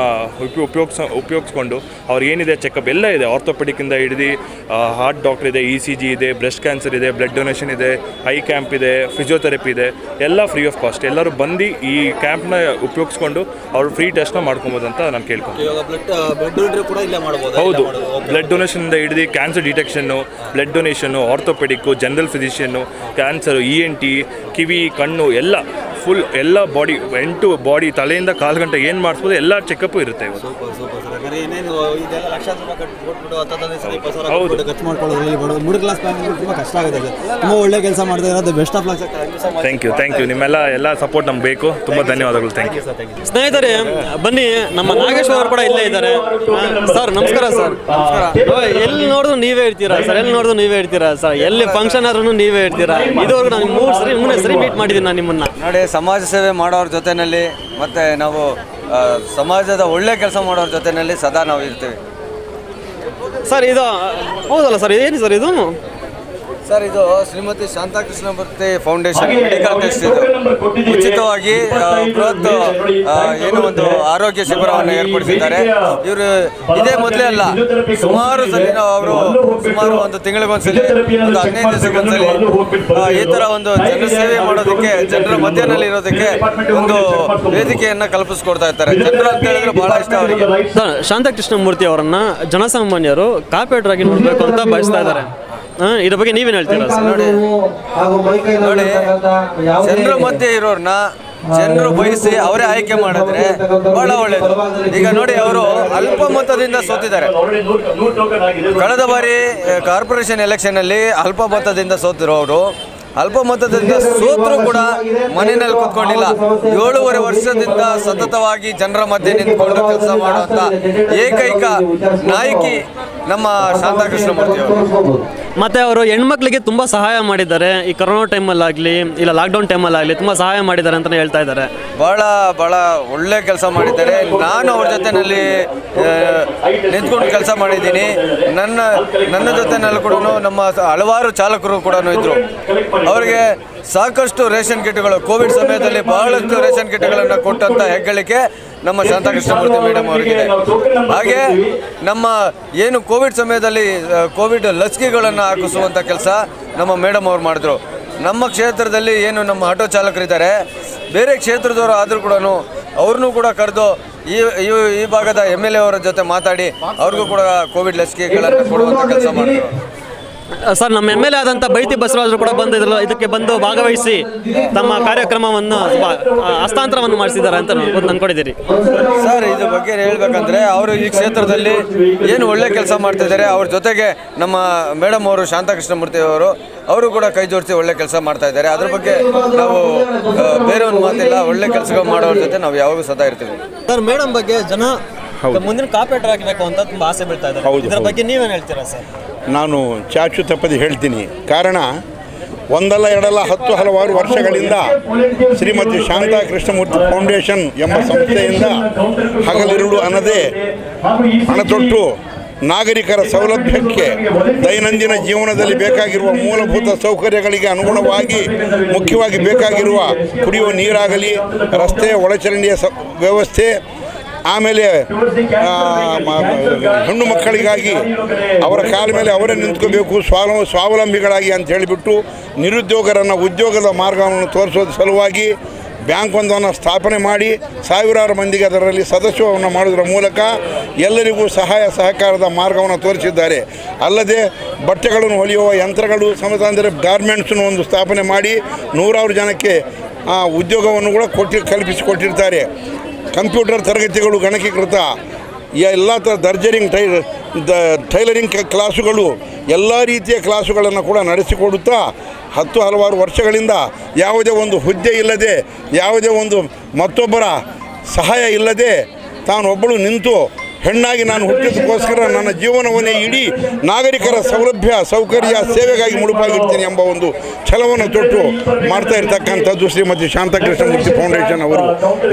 ಉಪಯೋಗಿಸ ಉಪಯೋಗಿಸ್ಕೊಂಡು ಅವ್ರು ಏನಿದೆ ಚೆಕಪ್ ಎಲ್ಲ ಇದೆ. ಆರ್ಥೋಪೆಡಿಕ್ಕಿಂದ ಹಿಡಿದು ಹಾರ್ಟ್ ಡಾಕ್ಟರ್ ಇದೆ ಇ ಸಿ ಜಿ ಇದೆ ಬ್ರೆಸ್ಟ್ ಕ್ಯಾನ್ಸರ್ ಇದೆ ಬ್ಲಡ್ ಡೊನೇಷನ್ ಇದೆ ಐ ಕ್ಯಾಂಪ್ ಇದೆ ಫಿಸಿಯೋಥೆರಪಿ ಇದೆ ಎಲ್ಲ ಫ್ರೀ ಆಫ್ ಕಾಸ್ಟ್ ಎಲ್ಲರೂ ಬಂದು ಈ ಕ್ಯಾಂಪ್ನ ಉಪಯೋಗಿಸ್ಕೊಂಡು ಅವರು ಫ್ರೀ ಟೆಸ್ಟ್ನ ಮಾಡ್ಕೊಬೋದು ಅಂತ ನಾನು ಕೇಳ್ಕೊಂಡು. ಹೌದು. ಬ್ಲಡ್ ಡೊನೇಷನ್ ಡೊನೇಷನ್ನಿಂದ ಹಿಡಿದು cancer detection blood donation orthopaedic general physician cancer E N T ಕಿವಿ ಕಣ್ಣು ಎಲ್ಲ ಫುಲ್ ಎಲ್ಲ ಬಾಡಿ ಎಂಟು ಬಾಡಿ ತಲೆಯಿಂದ ಕಾಲು ಗಂಟೆ ಏನು ಮಾಡಿಸ್ಬೋದು ಎಲ್ಲ ಚೆಕಪ್ಪು ಇರುತ್ತೆ ಇವತ್ತು. ಸೂಪರ್ ಸೂಪರ್ ಸರ್ ಹಾಗಾದ್ರೆ ಏನೇನು ಇದೆಲ್ಲ ಲಕ್ಷಾಂತರ ರೂಪಾಯಿ ಕಟ್ಟಿ ಕೊಟ್ಬಿಟ್ಟು ಹತ್ತು ಹದಿನೈದು ಸಾವಿರ ಇಪ್ಪತ್ತು ಸಾವಿರ ಹೌದು. ಖರ್ಚು ಮಾಡ್ಕೊಳ್ಳೋದ್ರಲ್ಲಿ ಬಡ ಮಿಡಲ್ ಕ್ಲಾಸ್ ಫ್ಯಾಮಿಲಿ ತುಂಬ ಕಷ್ಟ ಆಗುತ್ತೆ ಸರ್ ತುಂಬ ಒಳ್ಳೆ ಕೆಲಸ ಮಾಡ್ತಾ ಇರೋದು. Best of luck thank you thank you ನಿಮ್ಮೆಲ್ಲ ಎಲ್ಲ ಸಪೋರ್ಟ್ ನಮ್ಗೆ ಬೇಕು. ತುಂಬ ಧನ್ಯವಾದಗಳು. ಥ್ಯಾಂಕ್ ಯು ಸ್ನೇಹಿತರೆ ಬನ್ನಿ. ನಮ್ಮ ನಾಗೇಶ್ವರ ಅವರು ಕೂಡ ಇಲ್ಲೇ ಇದ್ದಾರೆ. ಸರ್ ನಮಸ್ಕಾರ ಸರ್ ಎಲ್ಲಿ ನೋಡಿದ್ರು ನೀವೇ ಇರ್ತೀರಾ? ಸರ್ ಎಲ್ಲಿ ನೋಡಿದ್ರು ನೀವೇ ಇರ್ತೀರಾ? ಸರ್ ಎಲ್ಲಿ ಫಂಕ್ಷನ್ ಆದ್ರೂ ನೀವೇ ಇರ್ತೀರಾ? ಇದುವರೆಗೂ ನಾನು ಮೂರು ಸರಿ ಮೂರನೇ ಸರಿ ಮೀಟ್ ಮಾಡಿದ್ದೀನಿ ನಾನು ನಿಮ್ಮನ್ನ. ನೋಡಿ ಸಮಾಜ ಸೇವೆ ಮಾಡೋರ ಜೊತೆಯಲ್ಲಿ ಮತ್ತು ನಾವು ಸಮಾಜದ ಒಳ್ಳೆ ಕೆಲಸ ಮಾಡೋರ ಜೊತೆಯಲ್ಲಿ ಸದಾ ನಾವು ಇರ್ತೀವಿ ಸರ್, ಇದು, ಹೌದಲ್ಲ ಸರ್, ಏನು ಸರ್ ಇದು? ಸರ್ ಇದು Shrimati Shantakrishnamurthy foundation. Medical test ಇದು ಉಚಿತವಾಗಿ ಆ, ಬೃಹತ್ ಏನು ಒಂದು ಆರೋಗ್ಯ ಶಿಬಿರವನ್ನು ಏರ್ಪಡಿಸಿದ್ದಾರೆ. ಇವರು ಇದೇ ಮೊದಲೇ ಅಲ್ಲ ಸುಮಾರು ಸಲ ಅವರು ಸುಮಾರು ಒಂದು ತಿಂಗಳಿಗೊಂದ್ಸಲಿ ಒಂದು ಹದಿನೈದು ದಿವಸಕ್ಕೊಂದ್ಸಲಿ ಈ ಥರ ಒಂದು ಜನಸೇವೆ ಮಾಡೋದಕ್ಕೆ ಜನರ ಮಧ್ಯದಲ್ಲಿ ಇರೋದಕ್ಕೆ ಒಂದು ವೇದಿಕೆಯನ್ನು ಕಲ್ಪಿಸ್ಕೊಡ್ತಾ ಇರ್ತಾರೆ ಜನರು ಅಂತ ಹೇಳಿದ್ರೆ ಬಹಳ ಇಷ್ಟ ಅವರಿಗೆ. ಶಾಂತಾಕೃಷ್ಣ ಶಾಂತಕೃಷ್ಣ ಮೂರ್ತಿ ಅವರನ್ನ ಜನಸಾಮಾನ್ಯರು ಕಾಪೇಟ್ರಾಗಿ ಆಗಿ ನೋಡಬೇಕು ಅಂತ ಬಯಸ್ತಾ ಇದ್ದಾರೆ. ಇದ್ರ ಬಗ್ಗೆ ನೀವೇನು ಹೇಳ್ತೀರಾ? ನೋಡಿ. ನೋಡಿ ಜನರ ಮಧ್ಯೆ ಇರೋರ್ನ ಜನರು ಬಯಸಿ ಅವರೇ ಆಯ್ಕೆ ಮಾಡಿದ್ರೆ ಬಹಳ ಒಳ್ಳೇದು. ಈಗ ನೋಡಿ. ಅವರು ಅಲ್ಪ ಮತದಿಂದ ಸೋತಿದ್ದಾರೆ. ಕಳೆದ ಬಾರಿ ಕಾರ್ಪೊರೇಷನ್ ಎಲೆಕ್ಷನ್ ಅಲ್ಲಿ ಅಲ್ಪ ಮತದಿಂದ ಸೋತಿರೋ ಅವರು ಅಲ್ಪ ಮತದಿಂದ ಸೋತರು ಕೂಡ ಮನೆಯಲ್ಲಿ ಕೂತ್ಕೊಂಡಿಲ್ಲ. ಏಳೂವರೆ ವರ್ಷದಿಂದ ಸತತವಾಗಿ ಜನರ ಮಧ್ಯೆ ನಿಂತ್ಕೊಂಡು ಕೆಲಸ ಮಾಡುವಂತ ಏಕೈಕ ನಾಯಕಿ ನಮ್ಮ ಶಾಂತಾಕೃಷ್ಣ ಮೂರ್ತಿ ಅವರು. ಮತ್ತೆ ಅವರು ಹೆಣ್ಮಕ್ಳಿಗೆ ತುಂಬ ಸಹಾಯ ಮಾಡಿದ್ದಾರೆ. ಈ ಕೊರೋನಾ ಟೈಮಲ್ಲಾಗಲಿ ಇಲ್ಲ ಲಾಕ್ಡೌನ್ ಟೈಮಲ್ಲಾಗಲಿ ತುಂಬ ಸಹಾಯ ಮಾಡಿದ್ದಾರೆ ಅಂತಲೇ ಹೇಳ್ತಾ ಇದ್ದಾರೆ. ಬಹಳ ಬಹಳ ಒಳ್ಳೆ ಕೆಲಸ ಮಾಡಿದ್ದಾರೆ. ನಾನು ಅವ್ರ ಜೊತೆಯಲ್ಲಿ ನಿಂತ್ಕೊಂಡು ಕೆಲಸ ಮಾಡಿದ್ದೀನಿ. ನನ್ನ ನನ್ನ ಜೊತೆನಲ್ಲಿ ಕೂಡ ನಮ್ಮ ಹಲವಾರು ಚಾಲಕರು ಕೂಡ ಇದ್ದರು ಅವರಿಗೆ ಸಾಕಷ್ಟು ರೇಷನ್ ಕಿಟ್ಗಳು, ಕೋವಿಡ್ ಸಮಯದಲ್ಲಿ ಬಹಳಷ್ಟು ರೇಷನ್ ಕಿಟ್ಗಳನ್ನು ಕೊಟ್ಟಂತ ಹೆಗ್ಗಳಿಕೆ. ನಮ್ಮ ಶಾಂತಕೃಷ್ಣಮೂರ್ತಿ ಮೇಡಮ್ ಅವರಿಗೆ. ಹಾಗೆ ನಮ್ಮ ಏನು ಕೋವಿಡ್ ಸಮಯದಲ್ಲಿ ಕೋವಿಡ್ ಲಸಿಕೆಗಳನ್ನು ಹಾಕಿಸುವಂಥ ಕೆಲಸ ನಮ್ಮ ಮೇಡಮ್ ಅವ್ರು ಮಾಡಿದ್ರು. ನಮ್ಮ ಕ್ಷೇತ್ರದಲ್ಲಿ ಏನು ನಮ್ಮ ಆಟೋ ಚಾಲಕರಿದ್ದಾರೆ, ಬೇರೆ ಕ್ಷೇತ್ರದವರು ಆದರೂ ಕೂಡ ಅವ್ರನ್ನೂ ಕೂಡ ಕರೆದು ಈ, ಈ- ಭಾಗದ ಎಂ ಅವರ ಜೊತೆ ಮಾತಾಡಿ, ಅವ್ರಿಗೂ ಕೂಡ ಕೋವಿಡ್ ಲಸಿಕೆಗಳನ್ನು ಕೊಡುವಂಥ ಕೆಲಸ ಮಾಡಿದ್ರು. ಸರ್ ನಮ್ಮ ಎಂ ಎಲ್ ಎ ಆದಂಥ ಬೈತಿ ಬಸವರಾಜರು ಕೂಡ ಬಂದು ಇದ್ರಲ್ಲಿ ಇದಕ್ಕೆ ಬಂದು ಭಾಗವಹಿಸಿ ತಮ್ಮ ಕಾರ್ಯಕ್ರಮವನ್ನು ಹಸ್ತಾಂತರವನ್ನು ಮಾಡಿಸಿದ್ದಾರೆ ಅಂತ ಅಂದ್ಕೊಂಡಿದ್ದೀರಿ. ಅನ್ಕೊಂಡಿದ್ದೀರಿ ಸರ್ ಇದ್ರ ಬಗ್ಗೆ ಹೇಳ್ಬೇಕಂದ್ರೆ ಅವರು ಈ ಕ್ಷೇತ್ರದಲ್ಲಿ ಏನು ಒಳ್ಳೆ ಕೆಲಸ ಮಾಡ್ತಿದ್ದಾರೆ ಅವ್ರ ಜೊತೆಗೆ ನಮ್ಮ ಮೇಡಮ್ ಅವರು ಶಾಂತಕೃಷ್ಣಮೂರ್ತಿ ಅವರು ಅವರು ಕೂಡ ಕೈ ಜೋಡಿಸಿ ಒಳ್ಳೆ ಕೆಲಸ ಮಾಡ್ತಾ ಇದ್ದಾರೆ. ಅದ್ರ ಬಗ್ಗೆ ನಾವು ಬೇರೆ ಒಂದು ಮಾತಿಲ್ಲ ಒಳ್ಳೆ ಕೆಲಸಗಳು ಮಾಡೋರ ಜೊತೆ ನಾವು ಯಾವಾಗೂ ಸದಾ ಇರ್ತೀವಿ. ಸರ್ ಮೇಡಮ್ ಬಗ್ಗೆ ಜನ ಮುಂದಿನ ಕಾಪೇಟರ್ ಹಾಕಬೇಕು ಅಂತ ತುಂಬಾ ಆಸೆ ಬೀಳ್ತಾ ಇದ್ದಾರೆ ಇದರ. ಬಗ್ಗೆ ನೀವೇನು ಹೇಳ್ತೀರಾ ಸರ್? ನಾನು ಚಾಚು ತಪ್ಪದೆ ಹೇಳ್ತೀನಿ. ಕಾರಣ ಒಂದಲ್ಲ ಎರಡಲ್ಲ ಹತ್ತು ಹಲವಾರು ವರ್ಷಗಳಿಂದ ಶ್ರೀಮತಿ ಶಾಂತಾ ಕೃಷ್ಣಮೂರ್ತಿ ಫೌಂಡೇಶನ್ ಎಂಬ ಸಂಸ್ಥೆಯಿಂದ ಹಗಲಿರುಳು ಅನ್ನದೇ ಹಣ ತೊಟ್ಟು ನಾಗರಿಕರ ಸೌಲಭ್ಯಕ್ಕೆ ದೈನಂದಿನ ಜೀವನದಲ್ಲಿ ಬೇಕಾಗಿರುವ ಮೂಲಭೂತ ಸೌಕರ್ಯಗಳಿಗೆ ಅನುಗುಣವಾಗಿ ಮುಖ್ಯವಾಗಿ ಬೇಕಾಗಿರುವ ಕುಡಿಯುವ ನೀರಾಗಲಿ ರಸ್ತೆ ಒಳಚರಂಡಿಯ ವ್ಯವಸ್ಥೆ ಆಮೇಲೆ ಹೆಣ್ಣು ಮಕ್ಕಳಿಗಾಗಿ ಅವರ ಕಾಲ ಮೇಲೆ ಅವರೇ ನಿಂತ್ಕೋಬೇಕು ಸ್ವಾವ ಸ್ವಾವಲಂಬಿಗಳಾಗಿ ಅಂತ ಹೇಳಿಬಿಟ್ಟು ನಿರುದ್ಯೋಗರನ್ನು ಉದ್ಯೋಗದ ಮಾರ್ಗವನ್ನು ತೋರಿಸೋದ್ರ ಸಲುವಾಗಿ ಬ್ಯಾಂಕ್ ಒಂದನ್ನು ಸ್ಥಾಪನೆ ಮಾಡಿ ಸಾವಿರಾರು ಮಂದಿಗೆ ಅದರಲ್ಲಿ ಸದಸ್ಯವನ್ನು ಮಾಡೋದ್ರ ಮೂಲಕ ಎಲ್ಲರಿಗೂ ಸಹಾಯ ಸಹಕಾರದ ಮಾರ್ಗವನ್ನು ತೋರಿಸಿದ್ದಾರೆ. ಅಲ್ಲದೆ ಬಟ್ಟೆಗಳನ್ನು ಹೊಲಿಯುವ ಯಂತ್ರಗಳು ಸಮೇತ ಅಂದರೆ ಗಾರ್ಮೆಂಟ್ಸನ್ನು ಒಂದು ಸ್ಥಾಪನೆ ಮಾಡಿ ನೂರಾರು ಜನಕ್ಕೆ ಉದ್ಯೋಗವನ್ನು ಕೂಡ ಕೊಟ್ಟಿ, ಕಲ್ಪಿಸಿಕೊಟ್ಟಿರ್ತಾರೆ. ಕಂಪ್ಯೂಟರ್ ತರಗತಿಗಳು ಗಣಕೀಕೃತ ಎಲ್ಲ ಥರ ದರ್ಜರಿಂಗ್ ಟೈ ಟೈಲರಿಂಗ್ ಕ್ಲಾಸುಗಳು, ಎಲ್ಲ ರೀತಿಯ ಕ್ಲಾಸುಗಳನ್ನು ಕೂಡ ನಡೆಸಿಕೊಡುತ್ತಾ, ಹತ್ತು ಹಲವಾರು ವರ್ಷಗಳಿಂದ ಯಾವುದೇ ಒಂದು ಹುದ್ದೆ ಇಲ್ಲದೆ, ಯಾವುದೇ ಒಂದು ಮತ್ತೊಬ್ಬರ ಸಹಾಯ ಇಲ್ಲದೆ ತಾನೊಬ್ಬಳು ನಿಂತು ಹೆಣ್ಣಾಗಿ ನಾನು ಹುಟ್ಟಿದ್ದಕ್ಕೋಸ್ಕರ ನನ್ನ ಜೀವನವನ್ನೇ ಇಡೀ ನಾಗರಿಕರ ಸೌಲಭ್ಯ, ಸೌಕರ್ಯ, ಸೇವೆಗಾಗಿ ಮುಡುಪಾಗಿರ್ತೀನಿ ಎಂಬ ಒಂದು ಛಲವನ್ನು ತೊಟ್ಟು ಮಾಡ್ತಾ ಇರ್ತಕ್ಕಂಥದ್ದು ಶ್ರೀಮತಿ ಶಾಂತಕೃಷ್ಣಮೂರ್ತಿ ಫೌಂಡೇಶನ್ ಅವರು.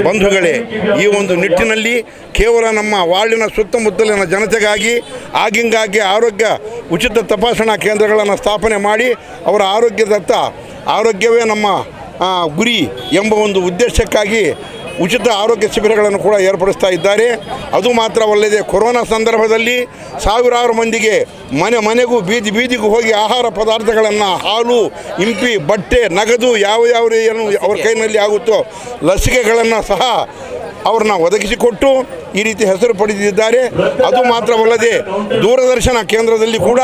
ಬಂಧುಗಳೇ, ಈ ಒಂದು ನಿಟ್ಟಿನಲ್ಲಿ ಕೇವಲ ನಮ್ಮ ವಾರ್ಡಿನ ಸುತ್ತಮುತ್ತಲಿನ ಜನತೆಗಾಗಿ ಆಗಿಂಗಾಗಿ ಆರೋಗ್ಯ ಉಚಿತ ತಪಾಸಣಾ ಕೇಂದ್ರಗಳನ್ನು ಸ್ಥಾಪನೆ ಮಾಡಿ ಅವರ ಆರೋಗ್ಯದತ್ತ, ಆರೋಗ್ಯವೇ ನಮ್ಮ ಗುರಿ ಎಂಬ ಒಂದು ಉದ್ದೇಶಕ್ಕಾಗಿ ಉಚಿತ ಆರೋಗ್ಯ ಶಿಬಿರಗಳನ್ನು ಕೂಡ ಏರ್ಪಡಿಸ್ತಾ ಇದ್ದಾರೆ. ಅದು ಮಾತ್ರವಲ್ಲದೆ ಕೊರೋನಾ ಸಂದರ್ಭದಲ್ಲಿ ಸಾವಿರಾರು ಮಂದಿಗೆ ಮನೆ ಮನೆಗೂ ಬೀದಿ ಬೀದಿಗೂ ಹೋಗಿ ಆಹಾರ ಪದಾರ್ಥಗಳನ್ನು ಹಾಲು, ಇಂಪಿ, ಬಟ್ಟೆ, ನಗದು ಯಾವ ಯಾವ ಏನು ಅವ್ರ ಕೈನಲ್ಲಿ ಆಗುತ್ತೋ ಲಸಿಕೆಗಳನ್ನು ಸಹ ಅವ್ರನ್ನ ಒದಗಿಸಿಕೊಟ್ಟು ಈ ರೀತಿ ಹೆಸರು ಪಡೆದಿದ್ದಾರೆ. ಅದು ಮಾತ್ರವಲ್ಲದೆ ದೂರದರ್ಶನ ಕೇಂದ್ರದಲ್ಲಿ ಕೂಡ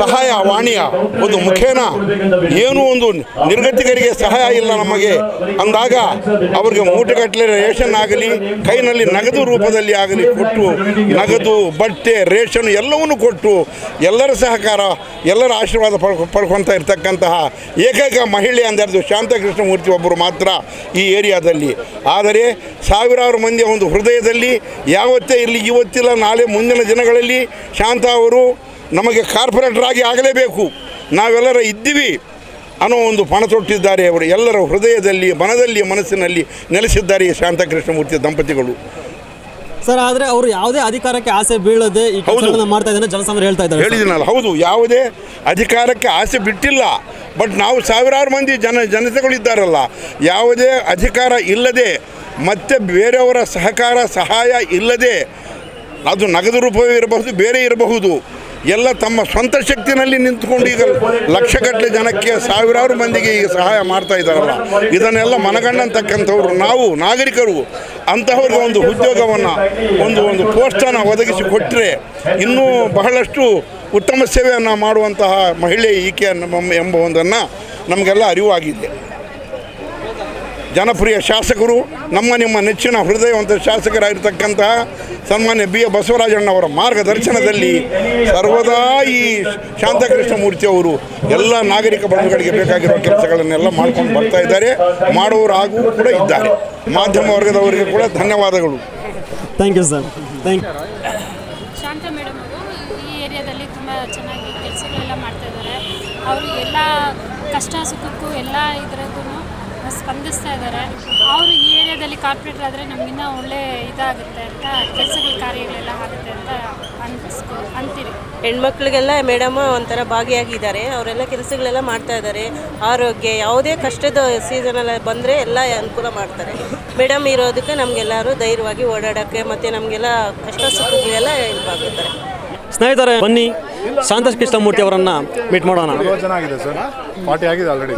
ಸಹಾಯ, ವಾಣಿಯ ಒಂದು ಮುಖೇನ ಏನೂ ಒಂದು ನಿರ್ಗತಿಕರಿಗೆ ಸಹಾಯ ಇಲ್ಲ ನಮಗೆ. ಅಂದಾಗ ಅವರಿಗೆ ಮೂಟೆಗಟ್ಟಲೆ ರೇಷನ್ ಆಗಲಿ, ಕೈನಲ್ಲಿ ನಗದು ರೂಪದಲ್ಲಿ ಆಗಲಿ ಕೊಟ್ಟು ನಗದು, ಬಟ್ಟೆ, ರೇಷನ್ ಎಲ್ಲವನ್ನೂ ಕೊಟ್ಟು ಎಲ್ಲರ ಸಹಕಾರ, ಎಲ್ಲರ ಆಶೀರ್ವಾದ ಪಡ್ಕೊ ಇರ್ತಕ್ಕಂತಹ ಏಕೈಕ ಮಹಿಳೆ ಅಂದರ್ದು ಶಾಂತಕೃಷ್ಣಮೂರ್ತಿ ಒಬ್ಬರು ಮಾತ್ರ ಈ ಏರಿಯಾದಲ್ಲಿ. ಆದರೆ ಸಾವಿರಾರು ಮಂದಿಯ ಒಂದು ಹೃದಯದಲ್ಲಿ ಯಾವತ್ತೇ ಇರಲಿ ಇವತ್ತಿಲ್ಲ ನಾಳೆ ಮುಂದಿನ ದಿನಗಳಲ್ಲಿ ಶಾಂತ ಅವರು ನಮಗೆ ಕಾರ್ಪೊರೇಟರ್ ಆಗಿ ಆಗಲೇಬೇಕು. ನಾವೆಲ್ಲರ ಇದ್ದೀವಿ ಅನ್ನೋ ಒಂದು ಪಣ ತೊಟ್ಟಿದ್ದಾರೆ ಅವರು. ಎಲ್ಲರ ಹೃದಯದಲ್ಲಿ ಮನದಲ್ಲಿ ಮನಸ್ಸಿನಲ್ಲಿ ನೆಲೆಸಿದ್ದಾರೆ ಈ ಶಾಂತಕೃಷ್ಣಮೂರ್ತಿ ದಂಪತಿಗಳು. ಸರ್ ಆದರೆ ಅವರು ಯಾವುದೇ ಅಧಿಕಾರಕ್ಕೆ ಆಸೆ ಬೀಳದೆ ಈ ಮಾಡ್ತಾ ಇದ್ದಾರೆ ಜನಸಾಮಾನ್ಯರು ಹೇಳ್ತಾ ಇದ್ದಾರೆ ಹೇಳಿದ್ದೀನಲ್ಲ ಹೌದು. ಯಾವುದೇ ಅಧಿಕಾರಕ್ಕೆ ಆಸೆ ಬಿಟ್ಟಿಲ್ಲ. ಬಟ್ ನಾವು ಸಾವಿರಾರು ಮಂದಿ ಜನ ಜನತೆಗಳಿದ್ದಾರಲ್ಲ ಯಾವುದೇ ಅಧಿಕಾರ ಇಲ್ಲದೆ ಮತ್ತೆ ಬೇರೆಯವರ ಸಹಕಾರ, ಸಹಾಯ ಇಲ್ಲದೆ ಅದು ನಗದು ರೂಪವೇ ಇರಬಹುದು, ಬೇರೆ ಇರಬಹುದು. ಎಲ್ಲ ತಮ್ಮ ಸ್ವಂತ ಶಕ್ತಿನಲ್ಲಿ ನಿಂತ್ಕೊಂಡು ಈಗ ಲಕ್ಷಗಟ್ಟಲೆ ಜನಕ್ಕೆ ಸಾವಿರಾರು ಮಂದಿಗೆ ಈಗ ಸಹಾಯ ಮಾಡ್ತಾ ಇದ್ದಾರಲ್ಲ. ಇದನ್ನೆಲ್ಲ ಮನಗಂಡಂತಕ್ಕಂಥವ್ರು ನಾವು, ನಾಗರಿಕರು, ಅಂತಹವ್ರಿಗೆ ಒಂದು ಉದ್ಯೋಗವನ್ನು, ಒಂದು ಒಂದು ಪೋಸ್ಟನ್ನು ಒದಗಿಸಿ ಕೊಟ್ಟರೆ ಇನ್ನೂ ಬಹಳಷ್ಟು ಉತ್ತಮ ಸೇವೆಯನ್ನು ಮಾಡುವಂತಹ ಮಹಿಳೆ ಈಕೆ ನಮ್ಮ ಎಂಬ ಒಂದನ್ನು ನಮಗೆಲ್ಲ ಅರಿವಾಗಿದೆ. ಜನಪ್ರಿಯ ಶಾಸಕರು ನಮ್ಮ ನಿಮ್ಮ ನೆಚ್ಚಿನ ಹೃದಯವಂತ ಶಾಸಕರಾಗಿರ್ತಕ್ಕಂತಹ ಸನ್ಮಾನ್ಯ ಬಿ ಎ ಬಸವರಾಜಣ್ಣವರ ಮಾರ್ಗದರ್ಶನದಲ್ಲಿ ಸರ್ವದಾ ಈ ಶಾಂತಕೃಷ್ಣ ಮೂರ್ತಿ ಅವರು ಎಲ್ಲ ನಾಗರಿಕ ಬಂಧುಗಳಿಗೆ ಬೇಕಾಗಿರುವ ಕೆಲಸಗಳನ್ನೆಲ್ಲ ಮಾಡ್ಕೊಂಡು ಬರ್ತಾ ಇದ್ದಾರೆ ಮಾಡುವವರು ಹಾಗೂ ಕೂಡ ಇದ್ದಾರೆ. ಮಾಧ್ಯಮ ವರ್ಗದವರಿಗೆ ಕೂಡ ಧನ್ಯವಾದಗಳು. Thank you sir thank Shanta madam ಅವರು ಈ ಏರಿಯಾದಲ್ಲಿ ತುಂಬ ಚೆನ್ನಾಗಿ ಕೆಲಸಗಳೆಲ್ಲ ಮಾಡ್ತಾ ಇದ್ದಾರೆ. ಅವರು ಎಲ್ಲ ಕಷ್ಟ ಸುಖಕ್ಕೂ ಎಲ್ಲ ಇದ್ರಗೂ ಸ್ಪಂದಿಸ್ತಾ ಇದ್ದಾರೆ. ಅವರು ಈ ಏರಿಯಾದಲ್ಲಿ ಕಾರ್ಪೊರೇಟರ್ ಆದರೆ ನಮಗಿನ್ನ ಒಳ್ಳೆ ಇದಾಗುತ್ತೆ ಅಂತ, ಕೆಲಸಗಳ ಕಾರ್ಯಗಳೆಲ್ಲ ಆಗುತ್ತೆ ಅಂತ ಅನ್ಸ್ಕೊ, ಅಂತೀರಿ? ಹೆಣ್ಮಕ್ಳಿಗೆಲ್ಲ ಮೇಡಮ್ ಒಂಥರ ಭಾಗಿಯಾಗಿದ್ದಾರೆ. ಅವರೆಲ್ಲ ಕೆಲಸಗಳೆಲ್ಲ ಮಾಡ್ತಾ ಇದ್ದಾರೆ. ಆರೋಗ್ಯ, ಯಾವುದೇ ಕಷ್ಟದ ಸೀಸನಲ್ಲಿ ಬಂದರೆ ಎಲ್ಲ ಅನುಕೂಲ ಮಾಡ್ತಾರೆ. ಮೇಡಮ್ ಇರೋದಕ್ಕೆ ನಮಗೆಲ್ಲರೂ ಧೈರ್ಯವಾಗಿ ಓಡಾಡೋಕ್ಕೆ ಮತ್ತು ನಮಗೆಲ್ಲ ಕಷ್ಟ ಸುಖಗಳೆಲ್ಲ ಹೆಲ್ಪ್ ಸ್ನೇಹಿತರೆ ಬನ್ನಿ ಶಾಂತ ಕೃಷ್ಣಮೂರ್ತಿ ಅವರನ್ನ ಮೀಟ್ ಮಾಡೋಣ. ಚೆನ್ನಾಗಿದೆ ಸರ್. ಪಾರ್ಟಿ ಆಗಿದೆ ಆಲ್ರೆಡಿ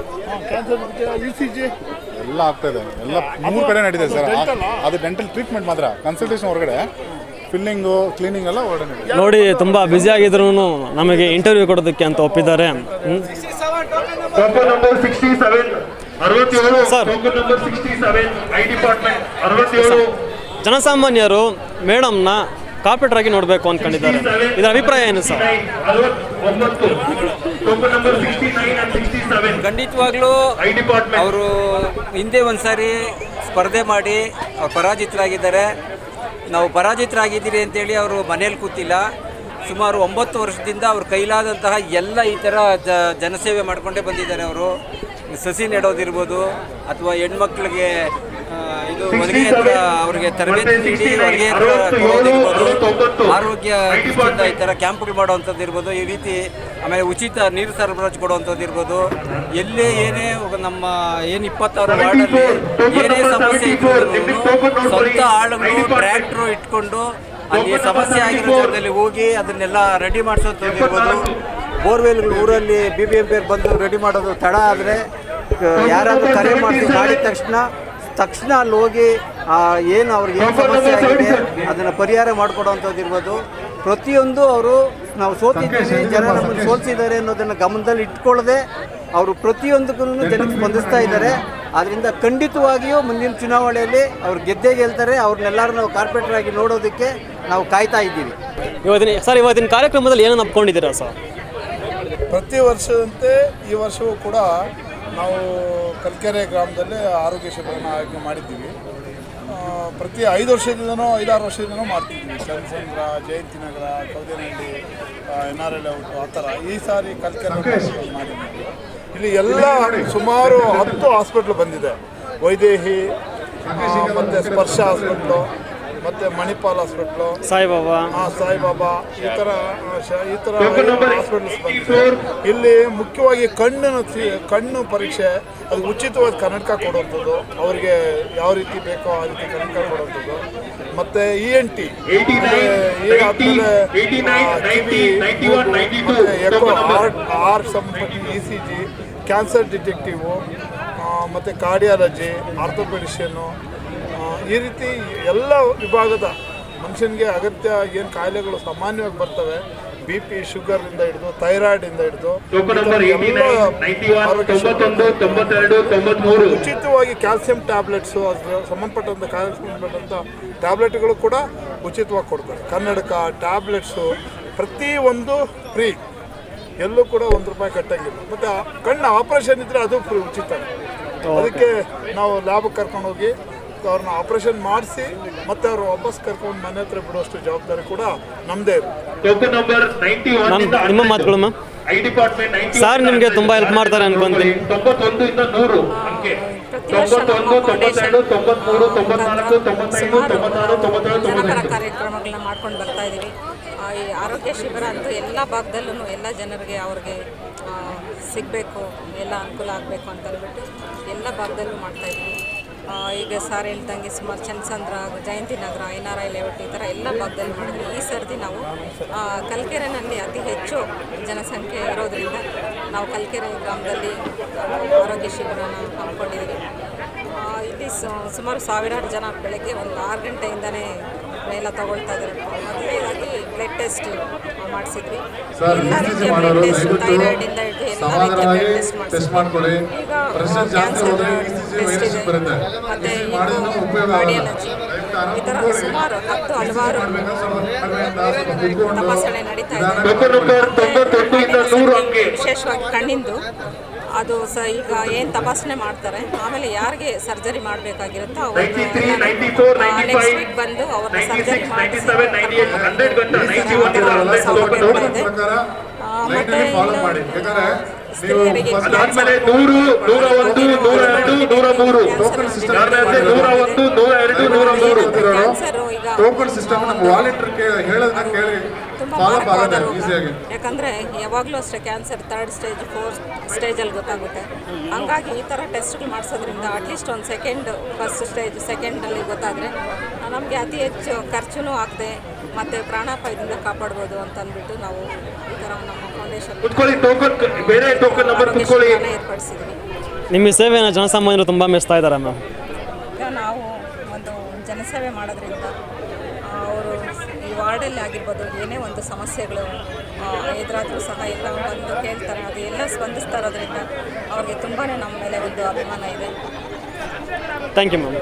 ಎಲ್ಲ ಆಗ್ತಾ ಇದೆ. ಎಲ್ಲ ಮೂರು ಕಡೆ ನಡೀತದೆ ಸರ್. ಅದು ಡೆಂಟಲ್ ಟ್ರೀಟ್ಮೆಂಟ್ ಮಾತ್ರ. ಕನ್ಸಲ್ಟೇಷನ್ ಹೊರಗಡೆ. ಫಿಲ್ಲಿಂಗು ಕ್ಲೀನಿಂಗ್ ಎಲ್ಲ ಹೊರಗಡೆ ನೋಡಿ ತುಂಬ ಬ್ಯುಸಿ ಆಗಿದ್ರು ನಮಗೆ ಇಂಟರ್ವ್ಯೂ ಕೊಡೋದಕ್ಕೆ ಅಂತ ಒಪ್ಪಿದ್ದಾರೆ. ಸರ್ ಜನಸಾಮಾನ್ಯರು ಮೇಡಮ್ನ ಕಾರ್ಪೊರೇಟರ್ ಆಗಿ ನೋಡಬೇಕು ಅಂದ್ಕೊಂಡಿದ್ದಾರೆ ಇದರ ಅಭಿಪ್ರಾಯ ಏನು ಸರ್? ಖಂಡಿತವಾಗ್ಲೂ ಅವರು ಹಿಂದೆ ಒಂದ್ಸಾರಿ ಸ್ಪರ್ಧೆ ಮಾಡಿ ಅವ್ರು ಪರಾಜಿತರಾಗಿದ್ದಾರೆ. ನಾವು ಪರಾಜಿತರಾಗಿದ್ದೀರಿ ಅಂತೇಳಿ ಅವರು ಮನೇಲಿ ಕೂತಿಲ್ಲ. ಸುಮಾರು ಒಂಬತ್ತು ವರ್ಷದಿಂದ ಅವ್ರ ಕೈಲಾದಂತಹ ಎಲ್ಲ ಈ ಥರ ಜ ಜನಸೇವೆ ಮಾಡಿಕೊಂಡೇ ಬಂದಿದ್ದಾರೆ ಅವರು. ಸಸಿ ನೆಡೋದಿರ್ಬೋದು ಅಥವಾ ಹೆಣ್ಮಕ್ಳಿಗೆ ಇದು ಹೊಲಿಗೆ ಅವರಿಗೆ ತರಬೇತಿ ನೀಡಿ ಹೊಲಿಗೆ ಹತ್ರ ಕೊಡೋದಿರ್ಬೋದು ಆರೋಗ್ಯ ಈ ಥರ ಕ್ಯಾಂಪ್ಗಳು ಮಾಡುವಂಥದ್ದು ಇರ್ಬೋದು ಈ ರೀತಿ ಆಮೇಲೆ ಉಚಿತ ನೀರು ಸರಬರಾಜು ಕೊಡುವಂಥದ್ದು ಇರ್ಬೋದು. ಎಲ್ಲೇ ಏನೇ ನಮ್ಮ ಏನು ಇಪ್ಪತ್ತಾರು ವಾರ್ಡಲ್ಲಿ ಏನೇ ಸಮಸ್ಯೆ ಇದ್ರು ಸ್ವಂತ ಆಳುಗಳು ಟ್ರ್ಯಾಕ್ಟ್ರು ಇಟ್ಕೊಂಡು ಅಲ್ಲಿ ಸಮಸ್ಯೆ ಆಗಿರೋ ಜಾಗದಲ್ಲಿ ಹೋಗಿ ಅದನ್ನೆಲ್ಲ ರೆಡಿ ಮಾಡಿಸೋಂಥದ್ದು ಇರ್ಬೋದು. ಬೋರ್ವೆಲ್ ಊರಲ್ಲಿ ಬಿ ಬಿ ಎಂ ಪಿ ಬಂದು ರೆಡಿ ಮಾಡೋದು ತಡ ಆದರೆ ಯಾರಾದರೂ ಕರೆ ಮಾಡಿ ಮಾಡಿದ ತಕ್ಷಣ ತಕ್ಷಣ ಅಲ್ಲಿ ಹೋಗಿ ಏನು ಅವ್ರಿಗೆ ಏನು ಸಮಸ್ಯೆ ಆಗಿದೆ ಅದನ್ನು ಪರಿಹಾರ ಮಾಡಿಕೊಡುವಂಥದ್ದು ಇರ್ಬೋದು. ಪ್ರತಿಯೊಂದು ಅವರು ನಾವು ಸೋತಿದ್ದೀವಿ ಜನ ನಮ್ಮನ್ನು ಸೋಲ್ಸಿದ್ದಾರೆ ಅನ್ನೋದನ್ನು ಗಮನದಲ್ಲಿ ಇಟ್ಕೊಳ್ಳದೆ ಅವರು ಪ್ರತಿಯೊಂದಕ್ಕೂ ಜನಕ್ಕೆ ಸ್ಪಂದಿಸ್ತಾ ಇದ್ದಾರೆ. ಆದ್ದರಿಂದ ಖಂಡಿತವಾಗಿಯೂ ಮುಂದಿನ ಚುನಾವಣೆಯಲ್ಲಿ ಅವ್ರು ಗೆದ್ದೇ ಗೆಲ್ತಾರೆ ಅವ್ರನ್ನೆಲ್ಲರೂ ನಾವು ಕಾರ್ಪೊರೇಟರ್ ಆಗಿ ನೋಡೋದಕ್ಕೆ ನಾವು ಕಾಯ್ತಾ ಇದ್ದೀವಿ. ಇವತ್ತಿನ ಸರ್ ಇವತ್ತಿನ ಕಾರ್ಯಕ್ರಮದಲ್ಲಿ ಏನನ್ನು ಅಪ್ಕೊಂಡಿದ್ದೀರಾ ಸರ್? ಪ್ರತಿ ವರ್ಷದಂತೆ ಈ ವರ್ಷವೂ ಕೂಡ ನಾವು ಕಲ್ಕೆರೆ ಗ್ರಾಮದಲ್ಲಿ ಆರೋಗ್ಯ ಶಿಬಿರನ ಆಯೋಜನೆ ಮಾಡಿದ್ದೀವಿ. ಪ್ರತಿ ಐದು ವರ್ಷದಿಂದನೂ ಐದಾರು ವರ್ಷದಿಂದನೂ ಮಾಡ್ತಿದ್ದೀವಿ. Chandrasandra Jayanti Nagar Kaudenahalli N R layout ಆ ಥರ ಈ ಸಾರಿ ಕಲ್ಕೆರೆ ಮಾಡಿದ್ದೀವಿ. ಇಲ್ಲಿ ಎಲ್ಲ ಸುಮಾರು ಹತ್ತು ಹಾಸ್ಪಿಟ್ಲ್ ಬಂದಿದೆ. ವೈದೇಹಿ ಮತ್ತು ಸ್ಪರ್ಶ ಹಾಸ್ಪಿಟ್ಲು ಮತ್ತು ಮಣಿಪಾಲ್ ಹಾಸ್ಪಿಟ್ಲು. ಸಾಯಿಬಾಬಾ. ಹಾಂ ಸಾಯಿಬಾಬಾ ಈ ಥರ ಶ- ಈ ಥರ ಹಾಸ್ಪಿಟಲ್ಸ್ ಬಂದಿದೆ. ಇಲ್ಲಿ ಮುಖ್ಯವಾಗಿ ಕಣ್ಣಿನ ಸಿ- ಕಣ್ಣು ಪರೀಕ್ಷೆ ಅದು ಉಚಿತವಾದ ಕನ್ನಡಕ ಕೊಡುವಂಥದ್ದು. ಅವರಿಗೆ ಯಾವ ರೀತಿ ಬೇಕೋ ಆ ರೀತಿ ಕನ್ನಡಕ ಕೊಡುವಂಥದ್ದು. ಮತ್ತು E N T R echo ಸಂಬಂಧಪಟ್ಟ E C G cancer detective ಮತ್ತು ಕಾರ್ಡಿಯಾಲಜಿ ಆರ್ಥೋಪೆಡಿಷಿಯನ್ನು ಈ ರೀತಿ ಎಲ್ಲ ವಿಭಾಗದ ಮನುಷ್ಯನಿಗೆ ಅಗತ್ಯ ಏನು ಕಾಯಿಲೆಗಳು ಸಾಮಾನ್ಯವಾಗಿ ಬರ್ತವೆ ಬಿ ಪಿ ಶುಗರಿಂದ ಹಿಡಿದು ಥೈರಾಯ್ಡಿಂದ ಹಿಡಿದು ಉಚಿತವಾಗಿ ಕ್ಯಾಲ್ಸಿಯಂ ಟ್ಯಾಬ್ಲೆಟ್ಸು ಅದ್ರ ಸಂಬಂಧಪಟ್ಟಂಥ ಸಂಬಂಧಪಟ್ಟಂಥ ಟ್ಯಾಬ್ಲೆಟ್ಗಳು ಕೂಡ ಉಚಿತವಾಗಿ ಕೊಡ್ತಾರೆ. ಕನ್ನಡಕ ಟ್ಯಾಬ್ಲೆಟ್ಸು ಪ್ರತಿ ಒಂದು ಫ್ರೀ ಎಲ್ಲೂ ಕೂಡ ಒಂದು ರೂಪಾಯಿ ಕಟ್ಟಂಗಿಲ್ಲ. ಮತ್ತು ಕಣ್ಣು ಆಪರೇಷನ್ ಇದ್ದರೆ ಅದು ಫ್ರೀ ಉಚಿತ. ಅದಕ್ಕೆ ನಾವು ಲ್ಯಾಬ್ ಕರ್ಕೊಂಡು ಹೋಗಿ ಅವ್ರನ್ನ ಆಪರೇಷನ್ ಮಾಡಿಸಿ ಮತ್ತೆ ಅವ್ರು ವಾಪಸ್ ಕರ್ಕೊಂಡು ಮನೆ ಹತ್ರ ಬಿಡುವಷ್ಟು ಜವಾಬ್ದಾರಿ ಕೂಡ ನಮ್ಮದೇ ನಮ್ಮ ಮಾತುಗಳು ಸರ್ ನಿಮಗೆ ತುಂಬಾ ಹೆಲ್ಪ್ ಮಾಡ್ತಾರೆ ಅನ್ಕೊಂತೀನಿ. ಕಾರ್ಯಕ್ರಮಗಳನ್ನ ಮಾಡ್ಕೊಂಡು ಬರ್ತಾ ಇದ್ದೀವಿ ಆ, ಈ ಆರೋಗ್ಯ ಶಿಬಿರ ಅಂತೂ ಎಲ್ಲ ಭಾಗದಲ್ಲೂ ಎಲ್ಲ ಜನರಿಗೆ ಅವ್ರಿಗೆ ಸಿಗಬೇಕು ಎಲ್ಲ ಅನುಕೂಲ ಆಗಬೇಕು ಅಂತ ಹೇಳ್ಬಿಟ್ಟು ಎಲ್ಲ ಭಾಗದಲ್ಲೂ ಮಾಡ್ತಾ ಇದ್ದೀವಿ. ಈಗ ಸಾರ್ ಹೇಳ್ದಂಗೆ ಸುಮಾರು Channasandra, Jayanti Nagar, N R I layout ಈ ಥರ ಎಲ್ಲ ಭಾಗದಲ್ಲಿ ಮಾಡಿದ್ವಿ. ಈ ಸರ್ತಿ ನಾವು ಕಲ್ಕೆರೆನಲ್ಲಿ ಅತಿ ಹೆಚ್ಚು ಜನಸಂಖ್ಯೆ ಇರೋದ್ರಿಂದ ನಾವು ಕಲ್ಕೆರೆ ಗ್ರಾಮದಲ್ಲಿ ಆರೋಗ್ಯ ಶಿಬಿರನ ಹಮ್ಮಿಕೊಂಡಿದ್ದೀವಿ. ಇಲ್ಲಿ ಸುಮಾರು ಸಾವಿರಾರು ಜನ ಬೆಳಗ್ಗೆ ಒಂದು ಆರು ಗಂಟೆಯಿಂದನೇ ಎಲ್ಲ ತಗೊಳ್ತಾ ಇದ್ದಾರೆ. ಮೊದಲನೇದಾಗಿ ಬ್ಲಡ್ ಟೆಸ್ಟ್ ಮಾಡಿಸಿದ್ವಿ. ಎಲ್ಲ ರೀತಿಯ ಬ್ಲಡ್ ಟೆಸ್ಟ್ ಥೈರಾಯ್ಡ್ ಇಂದ ಹಿಡಿದು ಎಲ್ಲ ರೀತಿಯ ಬ್ಲಡ್ ಟೆಸ್ಟ್ ಮಾಡಿಸಿದ್ವಿ. ಮಾಡ್ಕೊಳ್ಳಿ ಈಗ ಜಾಸ್ತಿ ಕ್ಯಾನ್ಸರ್ ಟೆಸ್ಟ್ ಇದೆ. ಮತ್ತೆ ಕಾರ್ಡಿಯಾಲಜಿ ಈ ಥರ ಸುಮಾರು ಹತ್ತು ಹಲವಾರು ತಪಾಸಣೆ ನಡೀತಾ ಇದೆ. ವಿಶೇಷವಾಗಿ ಕಣ್ಣಿಂದು. ಅದು ಸ ಈಗ ಏನು ತಪಾಸಣೆ ಮಾಡ್ತಾರೆ? ಆಮೇಲೆ ಯಾರಿಗೆ ಸರ್ಜರಿ ಮಾಡಬೇಕಾಗಿರುತ್ತೋ ಅವ್ರನ್ನ ನೆಕ್ಸ್ಟ್ ವೀಕ್ ಬಂದು ಅವ್ರನ್ನ ಸರ್ಜರಿ ಮಾಡಿಸಿ. ಸೌಲಭ್ಯ ಇದೆ. ಮತ್ತೆ ಇನ್ನು ಅದಾದ್ಮೇಲೆ ನೂರು ನೂರ ಒಂದು ನೂರ ಎರಡು ನೂರ ಮೂರು ಟೋಕನ್ ಸಿಸ್ಟಮ್ ನೂರ ಒಂದು ನೂರ ಎರಡು ನೂರ ಮೂರು ಕ್ಯಾನ್ಸರು ಈಗ ಟೋಕನ್ ಸಿಸ್ಟಮ್ ನಮ್ಮ ವಾಲೆಂಟರ್ ಹೇಳೋದನ್ನ ಕೇಳಿ. ತುಂಬ ಯಾವಾಗ್ಲೂ ಮಾರಕವಾದ ಆಗುತ್ತೆ ರೋಗ ಯಾಕಂದರೆ ಯಾವಾಗಲೂ ಅಷ್ಟೇ ಕ್ಯಾನ್ಸರ್ ತರ್ಡ್ ಸ್ಟೇಜ್ ಫೋರ್ತ್ ಸ್ಟೇಜಲ್ಲಿ ಗೊತ್ತಾಗುತ್ತೆ. ಹಂಗಾಗಿ ಈ ಥರ ಟೆಸ್ಟ್ಗಳು ಮಾಡಿಸೋದ್ರಿಂದ ಅಟ್ಲೀಸ್ಟ್ ಒಂದು ಸೆಕೆಂಡ್ ಫಸ್ಟ್ ಸ್ಟೇಜ್ ಸೆಕೆಂಡಲ್ಲಿ ಗೊತ್ತಾದರೆ ನಮಗೆ ಅತಿ ಹೆಚ್ಚು ಖರ್ಚು ಆಗದೆ ಮತ್ತು ಪ್ರಾಣಾಪಾಯದಿಂದ ಕಾಪಾಡ್ಬೋದು ಅಂತ ಅಂದ್ಬಿಟ್ಟು ನಾವು ಈ ಥರ ನಮ್ಮ ಫೌಂಡೇಶನ್ ಕುತ್ಕೊಳ್ಳಿ ಟೋಕನ್ ಬೇರೆ ಟೋಕನ್ ನಂಬರ್ ಕುತ್ಕೊಳ್ಳಿ. ಏರ್ಪಡಿಸಿದ್ವಿ. ನಿಮ್ಮ ಸೇವೆಯನ್ನು ಸೇವೆನ ಜನಸಾಮಾನ್ಯರು ತುಂಬ ಮೆಚ್ತಾ ಇದ್ದಾರೆ ಮ್ಯಾಮ್. ನಾವು ಒಂದು ಜನಸೇವೆ ಮಾಡೋದ್ರಿಂದ ವಾರ್ಡಲ್ಲಿ ಆಗಿರ್ಬೋದು, ಏನೇ ಒಂದು ಸಮಸ್ಯೆಗಳು ಎದುರಾದರೂ ಸಹ ಎಲ್ಲ ಬಂದು ಕೇಳ್ತಾರೆ. ಅದು ಎಲ್ಲ ಸ್ಪಂದಿಸ್ತಾ ಇರೋದ್ರಿಂದ ಅವ್ರಿಗೆ ತುಂಬಾ ನಮ್ಮ ಮೇಲೆ ಒಂದು ಅಭಿಮಾನ ಇದೆ. ಥ್ಯಾಂಕ್ ಯು ಮ್ಯಾಮ್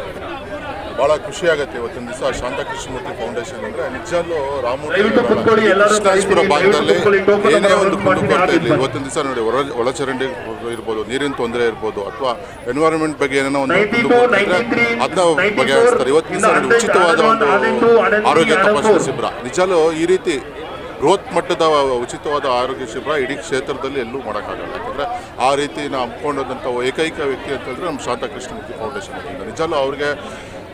ಭಾಳ ಖುಷಿ ಆಗುತ್ತೆ ಇವತ್ತಿನ ದಿವಸ ಶಾಂತಕೃಷ್ಣಮೂರ್ತಿ ಫೌಂಡೇಶನ್ ಅಂದ್ರೆ. ನಿಜಲ್ಲೂ ರಾಮಮೂರ್ತಿ ಕುತ್ಕೊಳ್ಳಿ, ಎಲ್ಲರೂ ರಾಮೂರ್ತಿ ದಯವಿಟ್ಟು ಭಾಗದಲ್ಲಿ ಏನೇ ಒಂದು ಕುಂದುಕೊರತೆ ಇರಲಿ ಇವತ್ತಿನ ದಿವಸ ನೋಡಿ ಒಳ ಒಳಚರಂಡಿ ಇರ್ಬೋದು ನೀರಿನ ತೊಂದರೆ ಇರ್ಬೋದು ಅಥವಾ ಎನ್ವೈರನ್ಮೆಂಟ್ ಬಗ್ಗೆ ಏನೇನೋ ಒಂದು ಅದನ್ನ ಬಗೆಹರಿಸ್ತಾರೆ. ಇವತ್ತಿನ ದಿವಸ ನೋಡಿ ಉಚಿತವಾದ ಒಂದು ಆರೋಗ್ಯ ತಪಾಸಣಾ ಶಿಬಿರ. ನಿಜಲ್ಲೂ ಈ ರೀತಿ ಬೃಹತ್ ಮಟ್ಟದ ಉಚಿತವಾದ ಆರೋಗ್ಯ ಶಿಬಿರ ಇಡೀ ಕ್ಷೇತ್ರದಲ್ಲಿ ಎಲ್ಲೂ ಮಾಡೋಕ್ಕಾಗಲ್ಲ. ಯಾಕಂದರೆ ಆ ರೀತಿ ನಾವು ಹಮ್ಮಿಕೊಂಡಂಥ ಏಕೈಕ ವ್ಯಕ್ತಿ ಅಂತಂದರೆ ನಮ್ಮ ಶಾಂತಕೃಷ್ಣಮೂರ್ತಿ ಫೌಂಡೇಶನ್ ನಿಜಲ್ಲೂ ಅವ್ರಿಗೆ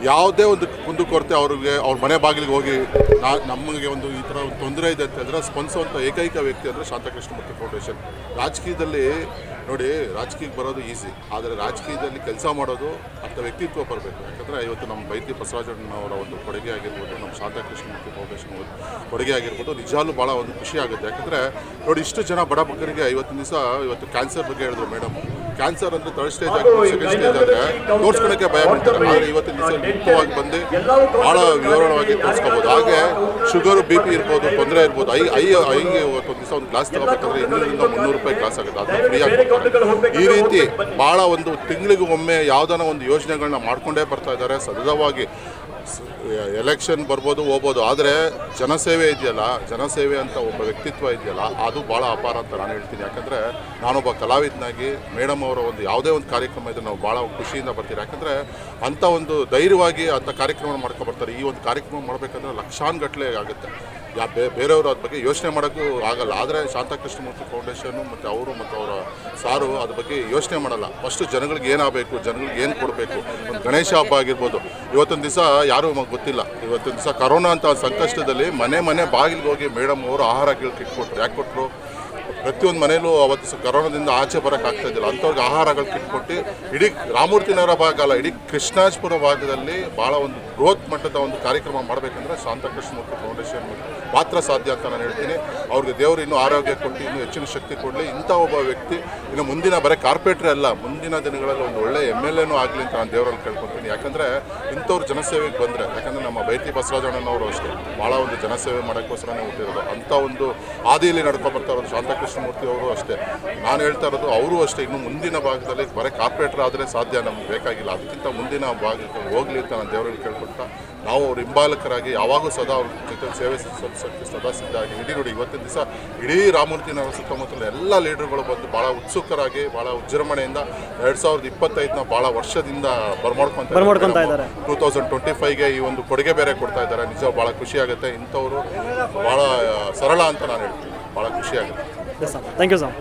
ಯಾವುದೇ ಒಂದು ಕುಂದುಕೊರತೆ ಅವ್ರಿಗೆ, ಅವ್ರ ಮನೆ ಬಾಗಿಲಿಗೆ ಹೋಗಿ ನಾ, ನಮಗೆ ಒಂದು ಈ ಥರ ಒಂದು ತೊಂದರೆ ಇದೆ ಅಂತ ಹೇಳಿದ್ರೆ ಸ್ಪಂದಿಸುವಂಥ ಏಕೈಕ ವ್ಯಕ್ತಿ ಅಂದರೆ ಶಾಂತಕೃಷ್ಣಮೂರ್ತಿ ಫೌಂಡೇಶನ್. ರಾಜಕೀಯದಲ್ಲಿ ನೋಡಿ, ರಾಜಕೀಯಕ್ಕೆ ಬರೋದು ಈಸಿ, ಆದರೆ ರಾಜಕೀಯದಲ್ಲಿ ಕೆಲಸ ಮಾಡೋದು ಅಂಥ ವ್ಯಕ್ತಿತ್ವ ಬರಬೇಕು. ಇವತ್ತು ನಮ್ಮ ಬೈತಿ ಬಸವರಾಜಣ್ಣವರ ಒಂದು ಕೊಡುಗೆ ಆಗಿರ್ಬೋದು ನಮ್ಮ ಶಾಂತಕೃಷ್ಣಮೂರ್ತಿ ಫೌಂಡೇಶನ್ ಅವರು ಕೊಡುಗೆ ಆಗಿರ್ಬೋದು ನಿಜಾಲು ಭಾಳ ಒಂದು ಖುಷಿ ಆಗುತ್ತೆ. ಯಾಕಂದರೆ ನೋಡಿ ಇಷ್ಟು ಜನ ಬಡ ಮಕ್ಕಳಿಗೆ ಇವತ್ತಿನ ದಿವಸ ಇವತ್ತು ಕ್ಯಾನ್ಸರ್ ಬಗ್ಗೆ ಹೇಳಿದ್ರು ಮೇಡಮ್ ಕ್ಯಾನ್ಸರ್ ಅಂದರೆ ಥರ್ಡ್ ಸ್ಟೇಜ್ ಆಗಿರ್ಬೋದು ಸೆಕೆಂಡ್ ಸ್ಟೇಜ್ ಆದರೆ ತೋರಿಸ್ಕೊಳಕ್ಕೆ ಭಯ ಬಿಡ್ತಾರೆ ಆದರೆ ಇವತ್ತಿನ ದಿವಸ ಮುಕ್ತವಾಗಿ ಬಂದು ಭಾಳ ವಿವರವಾಗಿ ತೋರಿಸ್ಕೋಬೋದು. ಹಾಗೆ ಶುಗರು ಬಿ ಪಿ ಇರ್ಬೋದು ತೊಂದರೆ ಇರ್ಬೋದು. ಐ ಐ ಐಗೆ ಇವತ್ತು ದಿವಸ ಒಂದು ಗ್ಲಾಸ್ ತಗೋಬೇಕಂದ್ರೆ ಇನ್ನೂರಿಂದ ಮುನ್ನೂರು ರೂಪಾಯಿ ಗ್ಲಾಸ್ ಆಗುತ್ತೆ. ಅದು ಫ್ರೀ ಆಗಿ ಈ ರೀತಿ ಭಾಳ ಒಂದು ತಿಂಗಳಿಗೊಮ್ಮೆ ಯಾವ್ದಾನ ಒಂದು ಯೋಜನೆಗಳನ್ನ ಮಾಡ್ಕೊಂಡೇ ಬರ್ತಾ ಇದ್ದಾರೆ ಸತತವಾಗಿ ಎಲೆಕ್ಷನ್ ಬರ್ಬೋದು, ಹೋಗ್ಬೋದು. ಆದರೆ ಜನಸೇವೆ ಇದೆಯಲ್ಲ, ಜನಸೇವೆ ಅಂತ ಒಬ್ಬ ವ್ಯಕ್ತಿತ್ವ ಇದೆಯಲ್ಲ, ಅದು ಭಾಳ ಅಪಾರ ಅಂತ ನಾನು ಹೇಳ್ತೀನಿ. ಯಾಕಂದರೆ ನಾನೊಬ್ಬ ಕಲಾವಿದನಾಗಿ, ಮೇಡಮ್ ಅವರ ಒಂದು ಯಾವುದೇ ಒಂದು ಕಾರ್ಯಕ್ರಮ ಇದ್ರೆ ನಾವು ಭಾಳ ಖುಷಿಯಿಂದ ಬರ್ತೀವಿ ಯಾಕಂದರೆ ಅಂಥ ಒಂದು ಧೈರ್ಯವಾಗಿ ಅಂಥ ಕಾರ್ಯಕ್ರಮ ಮಾಡ್ಕೊಬರ್ತಾರೆ ಈ ಒಂದು ಕಾರ್ಯಕ್ರಮ ಮಾಡಬೇಕಂದ್ರೆ ಲಕ್ಷಾನುಗಟ್ಟಲೆ ಆಗುತ್ತೆ. ಯಾ ಬೇರೆಯವರು ಅದ್ರ ಬಗ್ಗೆ ಯೋಚನೆ ಮಾಡೋಕ್ಕೂ ಆಗಲ್ಲ. ಆದರೆ ಶಾಂತಕೃಷ್ಣಮೂರ್ತಿ ಫೌಂಡೇಶನ್ನು ಮತ್ತು ಅವರು ಮತ್ತು ಅವರ ಸಾರು ಅದ್ರ ಬಗ್ಗೆ ಯೋಚನೆ ಮಾಡಲ್ಲ. ಫಸ್ಟು ಜನಗಳಿಗೆ ಏನಾಗಬೇಕು, ಜನಗಳಿಗೆ ಏನು ಕೊಡಬೇಕು? ಒಂದು ಗಣೇಶ ಹಬ್ಬ ಆಗಿರ್ಬೋದು. ಇವತ್ತೊಂದು ದಿವಸ ಯಾರೂ ನಮಗೆ ಗೊತ್ತಿಲ್ಲ. ಇವತ್ತೊಂದು ದಿವಸ ಕರೋನಾ ಅಂತ ಸಂಕಷ್ಟದಲ್ಲಿ ಮನೆ ಮನೆ ಬಾಗಿಲಿಗೆ ಹೋಗಿ ಮೇಡಮ್ ಅವರು ಆಹಾರ ಕೇಳಿ ಇಟ್ಕೊಟ್ರು. ಯಾಕೆ ಕೊಟ್ಟರು ಪ್ರತಿಯೊಂದು ಮನೆಯಲ್ಲೂ ಅವತ್ತು ಕರೋನಾದಿಂದ ಆಚೆ ಬರೋಕ್ಕಾಗ್ತಾಯಿದ್ದಿಲ್ಲ ಅಂಥವ್ರಿಗೆ ಆಹಾರಗಳು ಕಿಟ್ಕೊಟ್ಟು ಇಡೀ ರಾಮೂರ್ತಿ ನಗರ ಭಾಗ ಅಲ್ಲ, ಇಡೀ ಕೃಷ್ಣಾಜಪುರ ಭಾಗದಲ್ಲಿ ಭಾಳ ಒಂದು ಬೃಹತ್ ಮಟ್ಟದ ಒಂದು ಕಾರ್ಯಕ್ರಮ ಮಾಡಬೇಕಂದ್ರೆ ಶಾಂತಕೃಷ್ಣಮೂರ್ತಿ ಫೌಂಡೇಶನ್ ಮಾತ್ರ ಸಾಧ್ಯ ಅಂತ ನಾನು ಹೇಳ್ತೀನಿ. ಅವ್ರಿಗೆ ದೇವರು ಇನ್ನೂ ಆರೋಗ್ಯ ಕೊಟ್ಟು, ಇನ್ನೂ ಹೆಚ್ಚಿನ ಶಕ್ತಿ ಕೊಡಲಿ. ಇಂಥ ಒಬ್ಬ ವ್ಯಕ್ತಿ, ಇನ್ನು ಮುಂದಿನ ಬರೀ ಕಾರ್ಪೊರೇಟ್ರೇ ಅಲ್ಲ, ಮುಂದಿನ ದಿನಗಳಲ್ಲಿ ಒಂದು ಒಳ್ಳೆ ಎಂ ಎಲ್ ಎನೂ ಆಗಲಿ ಅಂತ ನಾನು ದೇವರಲ್ಲಿ ಕೇಳ್ಕೊತೀನಿ. ಯಾಕಂದರೆ ಇಂಥವ್ರು ಜನಸೇವೆಗೆ ಬಂದರೆ, ಯಾಕಂದರೆ ನಮ್ಮ ಬೈತಿ ಬಸವರಾಜಣ್ಣನವರು ಅಷ್ಟೇ ಭಾಳ ಒಂದು ಜನಸೇವೆ ಮಾಡೋಕ್ಕೋಸ್ಕರನೇ ಹುಟ್ಟಿರೋದು. ಅಂಥ ಒಂದು ಹಾದಿಯಲ್ಲಿ ನಡ್ಕೊಂಡು ಬರ್ತಾ ಇರೋದು ಶಾಂತಕೃಷ್ಣಮೂರ್ತಿ ಅವರು ಅಷ್ಟೇ. ನಾನು ಹೇಳ್ತಾ ಇರೋದು ಅವರು ಅಷ್ಟೇ, ಇನ್ನು ಮುಂದಿನ ಭಾಗದಲ್ಲಿ ಬರೀ ಕಾರ್ಪೊರೇಟರ್ ಆದರೆ ಸಾಧ್ಯ, ನಮ್ಗೆ ಬೇಕಾಗಿಲ್ಲ. ಅದಕ್ಕಿಂತ ಮುಂದಿನ ಭಾಗಕ್ಕೆ ಹೋಗಲಿ ಅಂತ ನಾನು ದೇವರಲ್ಲಿ ಕೇಳ್ಕೊಳ್ತಾ, ನಾವು ಅವ್ರ ಹಿಂಬಾಲಕರಾಗಿ ಯಾವಾಗೂ ಸದಾ ಅವ್ರ ಜೊತೆ ಸೇವೆ ಸಿದ್ಧ ಆಗಿ ಇಡೀ ನೋಡಿ ಇವತ್ತಿನ ದಿವಸ ಇಡೀ ರಾಮಮೂರ್ತಿ ನಗರ ಸುತ್ತಮುತ್ತಲ ಎಲ್ಲ ಲೀಡರ್ಗಳು ಬಂದು ಭಾಳ ಉತ್ಸುಕರಾಗಿ ಭಾಳ ವಿಜೃಂಭಣೆಯಿಂದ ಎರಡು ಸಾವಿರದ ಇಪ್ಪತ್ತೈದನ ಭಾಳ ವರ್ಷದಿಂದ ಬರ್ಮಾಡ್ಕೊಂತ ಇದ್ದಾರೆ. ಟೂ ತೌಸಂಡ್ ಟ್ವೆಂಟಿ ಫೈವ್ಗೆ ಈ ಒಂದು ಕೊಡುಗೆ ಬೇರೆ ಕೊಡ್ತಾ ಇದ್ದಾರೆ. ನಿಜ ಭಾಳ ಖುಷಿ ಆಗುತ್ತೆ ಇಂಥವರು ಭಾಳ ಸರಳ ಅಂತ ನಾನು ಹೇಳ್ತೀನಿ. ಭಾಳ ಖುಷಿ ಆಗುತ್ತೆ ಸರ್ ಥ್ಯಾಂಕ್ ಯು ಸರ್